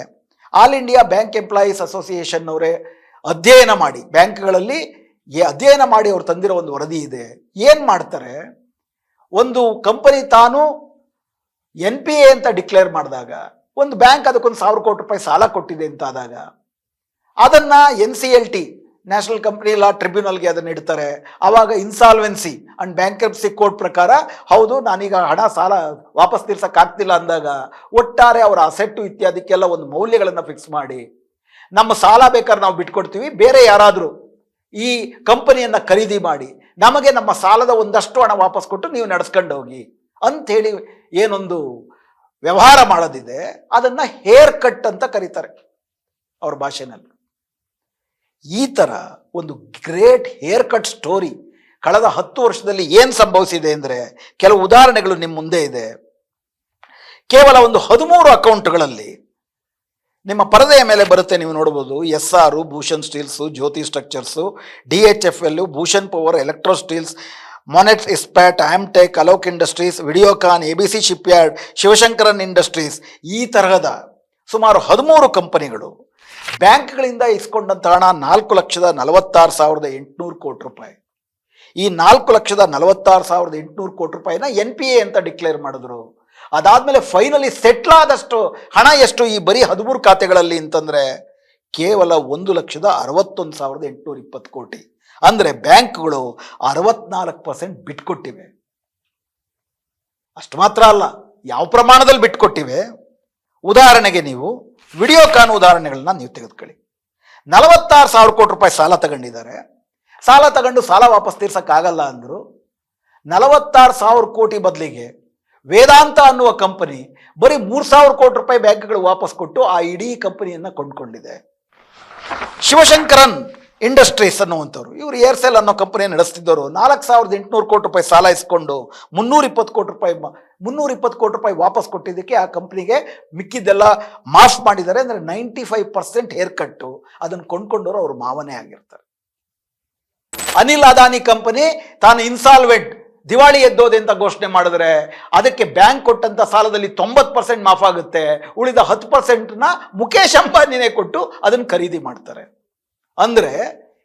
all India bank employees association ಅವರೇ ಅಧ್ಯಯನ ಮಾಡಿ. ಬ್ಯಾಂಕ್ಗಳಲ್ಲಿ ಅಧ್ಯಯನ ಮಾಡಿ ಅವ್ರು ತಂದಿರೋ ಒಂದು ವರದಿ ಇದೆ. ಏನು ಮಾಡ್ತಾರೆ? ಒಂದು ಕಂಪನಿ ತಾನು ಎನ್ ಪಿ ಎ ಅಂತ ಡಿಕ್ಲೇರ್ ಮಾಡಿದಾಗ, ಒಂದು ಬ್ಯಾಂಕ್ ಅದಕ್ಕೊಂದು ಸಾವಿರ ಕೋಟಿ ರೂಪಾಯಿ ಸಾಲ ಕೊಟ್ಟಿದೆ ಅಂತ ಆದಾಗ ಅದನ್ನ N C L T national company law ಟ್ರಿಬ್ಯುನಲ್ಗೆ ಅದನ್ನ ಇಡ್ತಾರೆ. ಆವಾಗ ಇನ್ಸಾಲ್ವೆನ್ಸಿ ಅಂಡ್ ಬ್ಯಾಂಕ್ರಪ್ಸಿ ಕೋರ್ಟ್ ಪ್ರಕಾರ, ಹೌದು, ನಾನೀಗ ಹಣ, ಸಾಲ ವಾಪಸ್ ತೀರ್ಸೋಕ್ಕಾಗ್ತಿಲ್ಲ ಅಂದಾಗ ಒಟ್ಟಾರೆ ಅವರ ಅಸೆಟ್ಟು ಇತ್ಯಾದಿಕ್ಕೆಲ್ಲ ಒಂದು ಮೌಲ್ಯಗಳನ್ನು ಫಿಕ್ಸ್ ಮಾಡಿ, ನಮ್ಮ ಸಾಲ ಬೇಕಾದ್ರೆ ನಾವು ಬಿಟ್ಕೊಡ್ತೀವಿ, ಬೇರೆ ಯಾರಾದರೂ ಈ ಕಂಪನಿಯನ್ನ ಖರೀದಿ ಮಾಡಿ, ನಮಗೆ ನಮ್ಮ ಸಾಲದ ಒಂದಷ್ಟು ಹಣ ವಾಪಸ್ ಕೊಟ್ಟು ನೀವು ನಡೆಸ್ಕೊಂಡು ಹೋಗಿ ಅಂಥೇಳಿ ಏನೊಂದು ವ್ಯವಹಾರ ಮಾಡೋದಿದೆ, ಅದನ್ನ ಹೇರ್ ಕಟ್ ಅಂತ ಕರೀತಾರೆ ಅವ್ರ ಭಾಷೆನಲ್ಲಿ. ಈ ಥರ ಒಂದು ಗ್ರೇಟ್ ಹೇರ್ ಕಟ್ ಸ್ಟೋರಿ ಕಳೆದ ಹತ್ತು ವರ್ಷದಲ್ಲಿ ಏನು ಸಂಭವಿಸಿದೆ ಅಂದರೆ ಕೆಲವು ಉದಾಹರಣೆಗಳು ನಿಮ್ಮ ಮುಂದೆ ಇದೆ. ಕೇವಲ ಒಂದು ಹದಿಮೂರು ಅಕೌಂಟ್ಗಳಲ್ಲಿ ನಿಮ್ಮ ಪರದೆಯ ಮೇಲೆ ಬರುತ್ತೆ ನೀವು ನೋಡ್ಬೋದು Essar Bhushan steels, Jyoti structures, D H F L Bhushan power, electro steels, Monnet Ispat, Amtek, Alok industries, Videocon, A B C shipyard, Shivashankaran industries ಈ ತರಹದ ಸುಮಾರು ಹದಿಮೂರು ಕಂಪನಿಗಳು ಬ್ಯಾಂಕ್ಗಳಿಂದ ಇಸ್ಕೊಂಡಂತ ಹಣ ನಾಲ್ಕು ಲಕ್ಷದ ನಲವತ್ತಾರು ಸಾವಿರದ ಎಂಟುನೂರು ಕೋಟಿ ರೂಪಾಯಿ. ಈ ನಾಲ್ಕು ಲಕ್ಷದ ನಲವತ್ತಾರು ಸಾವಿರದ ಎಂಟುನೂರು ಕೋಟಿ ರೂಪಾಯಿನ ಎನ್ ಪಿ ಎ ಅಂತ ಡಿಕ್ಲೇರ್ ಮಾಡಿದ್ರು. ಅದಾದ್ಮೇಲೆ ಫೈನಲಿ ಸೆಟ್ಲ್ ಆದಷ್ಟು ಹಣ ಎಷ್ಟು ಈ ಬರೀ ಹದಿಮೂರು ಖಾತೆಗಳಲ್ಲಿ ಅಂತಂದರೆ ಕೇವಲ ಒಂದು ಲಕ್ಷದ ಅರವತ್ತೊಂದು ಸಾವಿರದ ಎಂಟುನೂರ ಇಪ್ಪತ್ತು ಕೋಟಿ. ಅಂದರೆ ಬ್ಯಾಂಕ್ಗಳು ಅರವತ್ನಾಲ್ಕು ಪರ್ಸೆಂಟ್ ಬಿಟ್ಕೊಟ್ಟಿವೆ ಅಷ್ಟು ಮಾತ್ರ ಅಲ್ಲ, ಯಾವ ಪ್ರಮಾಣದಲ್ಲಿ ಬಿಟ್ಕೊಟ್ಟಿವೆ ಉದಾಹರಣೆಗೆ ನೀವು ವಿಡಿಯೋಕಾನ್ ಉದಾಹರಣೆಗಳನ್ನ ನೀವು ತೆಗೆದುಕೊಳ್ಳಿ. ನಲವತ್ತಾರು ಸಾವಿರ ಕೋಟಿ ರೂಪಾಯಿ ಸಾಲ ತಗೊಂಡಿದ್ದಾರೆ. ಸಾಲ ತಗೊಂಡು ಸಾಲ ವಾಪಸ್ ತೀರ್ಸಕ್ಕಾಗಲ್ಲ ಅಂದರು, ನಲವತ್ತಾರು ಸಾವಿರ ಕೋಟಿ ಬದಲಿಗೆ ವೇದಾಂತ ಅನ್ನುವ ಕಂಪನಿ ಬರೀ ಮೂರು ಸಾವಿರ ಕೋಟಿ ರೂಪಾಯಿ ಬ್ಯಾಂಕ್ಗಳು ವಾಪಸ್ ಕೊಟ್ಟು ಆ ಇಡೀ ಕಂಪನಿಯನ್ನು ಕೊಂಡ್ಕೊಂಡಿದೆ. ಶಿವಶಂಕರನ್ ಇಂಡಸ್ಟ್ರೀಸ್ ಅನ್ನುವಂಥವ್ರು. ಇವರು ಏರ್ಸೆಲ್ ಅನ್ನೋ ಕಂಪನಿ ನಡೆಸ್ತಿದ್ದವರು. ನಾಲ್ಕು ಸಾವಿರದ ಎಂಟುನೂರು ಕೋಟಿ ರೂಪಾಯಿ ಸಾಲ ಇಸ್ಕೊಂಡು ಮುನ್ನೂರ ಇಪ್ಪತ್ತು ಕೋಟಿ ರೂಪಾಯಿ ಮುನ್ನೂರ ಇಪ್ಪತ್ತು ಕೋಟಿ ರೂಪಾಯಿ ವಾಪಸ್ ಕೊಟ್ಟಿದ್ದಕ್ಕೆ ಆ ಕಂಪ್ನಿಗೆ ಮಿಕ್ಕಿದ್ದೆಲ್ಲ ಮಾಫ್ ಮಾಡಿದ್ದಾರೆ. ಅಂದರೆ ನೈಂಟಿ ಫೈವ್ ಪರ್ಸೆಂಟ್ ಹೇರ್ ಕಟ್ಟು ಅದನ್ನು ಕೊಂಡ್ಕೊಂಡವರು ಅವ್ರ ಮಾವನೇ ಆಗಿರ್ತಾರೆ. ಅನಿಲ್ ಅದಾನಿ ಕಂಪನಿ ತಾನು ಇನ್ಸಾಲ್ವೆಂಟ್, ದಿವಾಳಿ ಎದ್ದೋದೆ ಅಂತ ಘೋಷಣೆ ಮಾಡಿದ್ರೆ ಅದಕ್ಕೆ ಬ್ಯಾಂಕ್ ಕೊಟ್ಟಂತ ಸಾಲದಲ್ಲಿ ತೊಂಬತ್ತು ಪರ್ಸೆಂಟ್ ಮಾಫ್ ಆಗುತ್ತೆ. ಉಳಿದ ಹತ್ತು ಪರ್ಸೆಂಟ್ನ ಮುಖೇಶ್ ಅಂಬಾನಿನೇ ಕೊಟ್ಟು ಅದನ್ನು ಖರೀದಿ ಮಾಡ್ತಾರೆ. ಅಂದ್ರೆ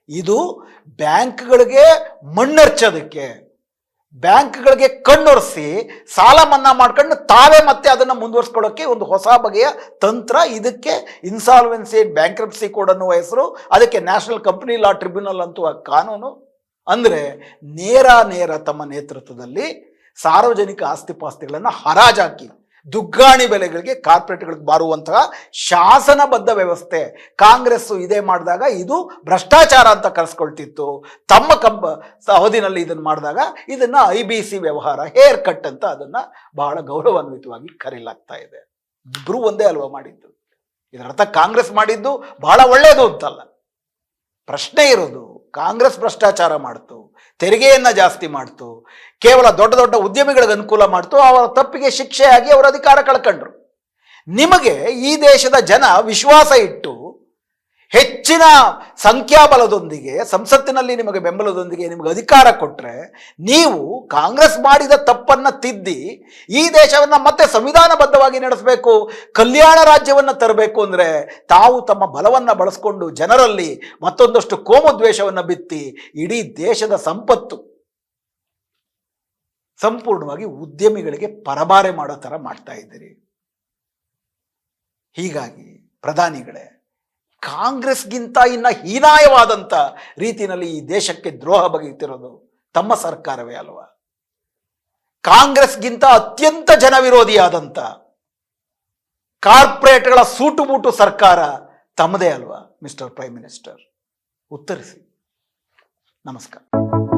ಇದು ಬ್ಯಾಂಕ್ಗಳಿಗೆ ಮಣ್ಣರ್ಚೋದಕ್ಕೆ, ಬ್ಯಾಂಕ್ಗಳಿಗೆ ಕಣ್ಣೊರೆಸಿ, ಸಾಲ ಮನ್ನಾ ಮಾಡ್ಕೊಂಡು ತಾವೇ ಮತ್ತೆ ಅದನ್ನು ಮುಂದುವರ್ಸ್ಕೊಳ್ಳೋಕ್ಕೆ ಒಂದು ಹೊಸ ಬಗೆಯ ತಂತ್ರ ಇದಕ್ಕೆ ಇನ್ಸಾಲ್ವೆನ್ಸಿ ಬ್ಯಾಂಕ್ರಪ್ಸಿ ಕೋಡ್ ಅನ್ನುವ ಹೆಸರು, ಅದಕ್ಕೆ ನ್ಯಾಷನಲ್ ಕಂಪನಿ ಲಾ ಟ್ರಿಬ್ಯುನಲ್ ಅಂತ ಕಾನೂನು. ಅಂದರೆ ನೇರ ನೇರ ತಮ್ಮ ನೇತೃತ್ವದಲ್ಲಿ ಸಾರ್ವಜನಿಕ ಆಸ್ತಿಪಾಸ್ತಿಗಳನ್ನು ಹರಾಜಾಕಿ ದುಗ್ಗಾಣಿ ಬೆಲೆಗಳಿಗೆ ಕಾರ್ಪೊರೇಟ್ಗಳಿಗೆ ಬಾರುವಂತಹ ಶಾಸನಬದ್ಧ ವ್ಯವಸ್ಥೆ. ಕಾಂಗ್ರೆಸ್ಸು ಇದೇ ಮಾಡಿದಾಗ ಇದು ಭ್ರಷ್ಟಾಚಾರ ಅಂತ ಕರೆಸ್ಕೊಳ್ತಿತ್ತು. ತಮ್ಮ ಕಬ್ಬ ಅವಧಿನಲ್ಲಿ ಇದನ್ನು ಮಾಡಿದಾಗ ಇದನ್ನು ಐ ಬಿ ಸಿ ವ್ಯವಹಾರ, ಹೇರ್ ಕಟ್ ಅಂತ ಅದನ್ನ ಬಹಳ ಗೌರವಾನ್ವಿತವಾಗಿ ಕರೀಲಾಗ್ತಾ ಇದೆ. ಇಬ್ಬರೂ ಒಂದೇ ಅಲ್ವಾ ಮಾಡಿದ್ದು? ಇದರರ್ಥ ಕಾಂಗ್ರೆಸ್ ಮಾಡಿದ್ದು ಬಹಳ ಒಳ್ಳೆಯದು ಅಂತಲ್ಲ. ಪ್ರಶ್ನೆ ಇರೋದು, ಕಾಂಗ್ರೆಸ್ ಭ್ರಷ್ಟಾಚಾರ ಮಾಡ್ತು. ತೆರಿಗೆಯನ್ನ ಜಾಸ್ತಿ ಮಾಡ್ತು, ಕೇವಲ ದೊಡ್ಡ ದೊಡ್ಡ ಉದ್ಯಮಿಗಳಿಗೆ ಅನುಕೂಲ ಮಾಡ್ತು, ಅವರ ತಪ್ಪಿಗೆ ಶಿಕ್ಷೆಯಾಗಿ ಅವರ ಅಧಿಕಾರ ಕಳ್ಕೊಂಡ್ರು. ನಿಮಗೆ ಈ ದೇಶದ ಜನ ವಿಶ್ವಾಸ ಇಟ್ಟು ಹೆಚ್ಚಿನ ಸಂಖ್ಯಾಬಲದೊಂದಿಗೆ, ಸಂಸತ್ತಿನಲ್ಲಿ ನಿಮಗೆ ಬೆಂಬಲದೊಂದಿಗೆ ನಿಮಗೆ ಅಧಿಕಾರ ಕೊಟ್ಟರೆ ನೀವು ಕಾಂಗ್ರೆಸ್ ಮಾಡಿದ ತಪ್ಪನ್ನು ತಿದ್ದಿ, ಈ ದೇಶವನ್ನು ಮತ್ತೆ ಸಂವಿಧಾನಬದ್ಧವಾಗಿ ನಡೆಸಬೇಕು, ಕಲ್ಯಾಣ ರಾಜ್ಯವನ್ನು ತರಬೇಕು ಅಂದರೆ ತಾವು ತಮ್ಮ ಬಲವನ್ನು ಬಳಸ್ಕೊಂಡು ಜನರಲ್ಲಿ ಮತ್ತೊಂದಷ್ಟು ಕೋಮದ್ವೇಷವನ್ನು ಬಿತ್ತಿ, ಇಡೀ ದೇಶದ ಸಂಪತ್ತು ಸಂಪೂರ್ಣವಾಗಿ ಉದ್ಯಮಿಗಳಿಗೆ ಪರಬಾರೆ ಮಾಡೋ ಥರ ಮಾಡ್ತಾ ಇದ್ದೀರಿ. ಹೀಗಾಗಿ ಪ್ರಧಾನಿಗಳೇ ಕಾಂಗ್ರೆಸ್ಗಿಂತ ಇನ್ನ ಹೀನಾಯವಾದಂಥ ರೀತಿಯಲ್ಲಿ ಈ ದೇಶಕ್ಕೆ ದ್ರೋಹ ಬಗೆಯುತ್ತಿರೋದು ತಮ್ಮ ಸರ್ಕಾರವೇ ಅಲ್ವಾ? ಕಾಂಗ್ರೆಸ್ಗಿಂತ ಅತ್ಯಂತ ಜನವಿರೋಧಿಯಾದಂಥ ಕಾರ್ಪೊರೇಟ್ಗಳ ಸೂಟು ಬೂಟು ಸರ್ಕಾರ ತಮ್ಮದೇ ಅಲ್ವಾ, ಮಿಸ್ಟರ್ ಪ್ರೈಮ್ ಮಿನಿಸ್ಟರ್? ಉತ್ತರಿಸಿ. ನಮಸ್ಕಾರ.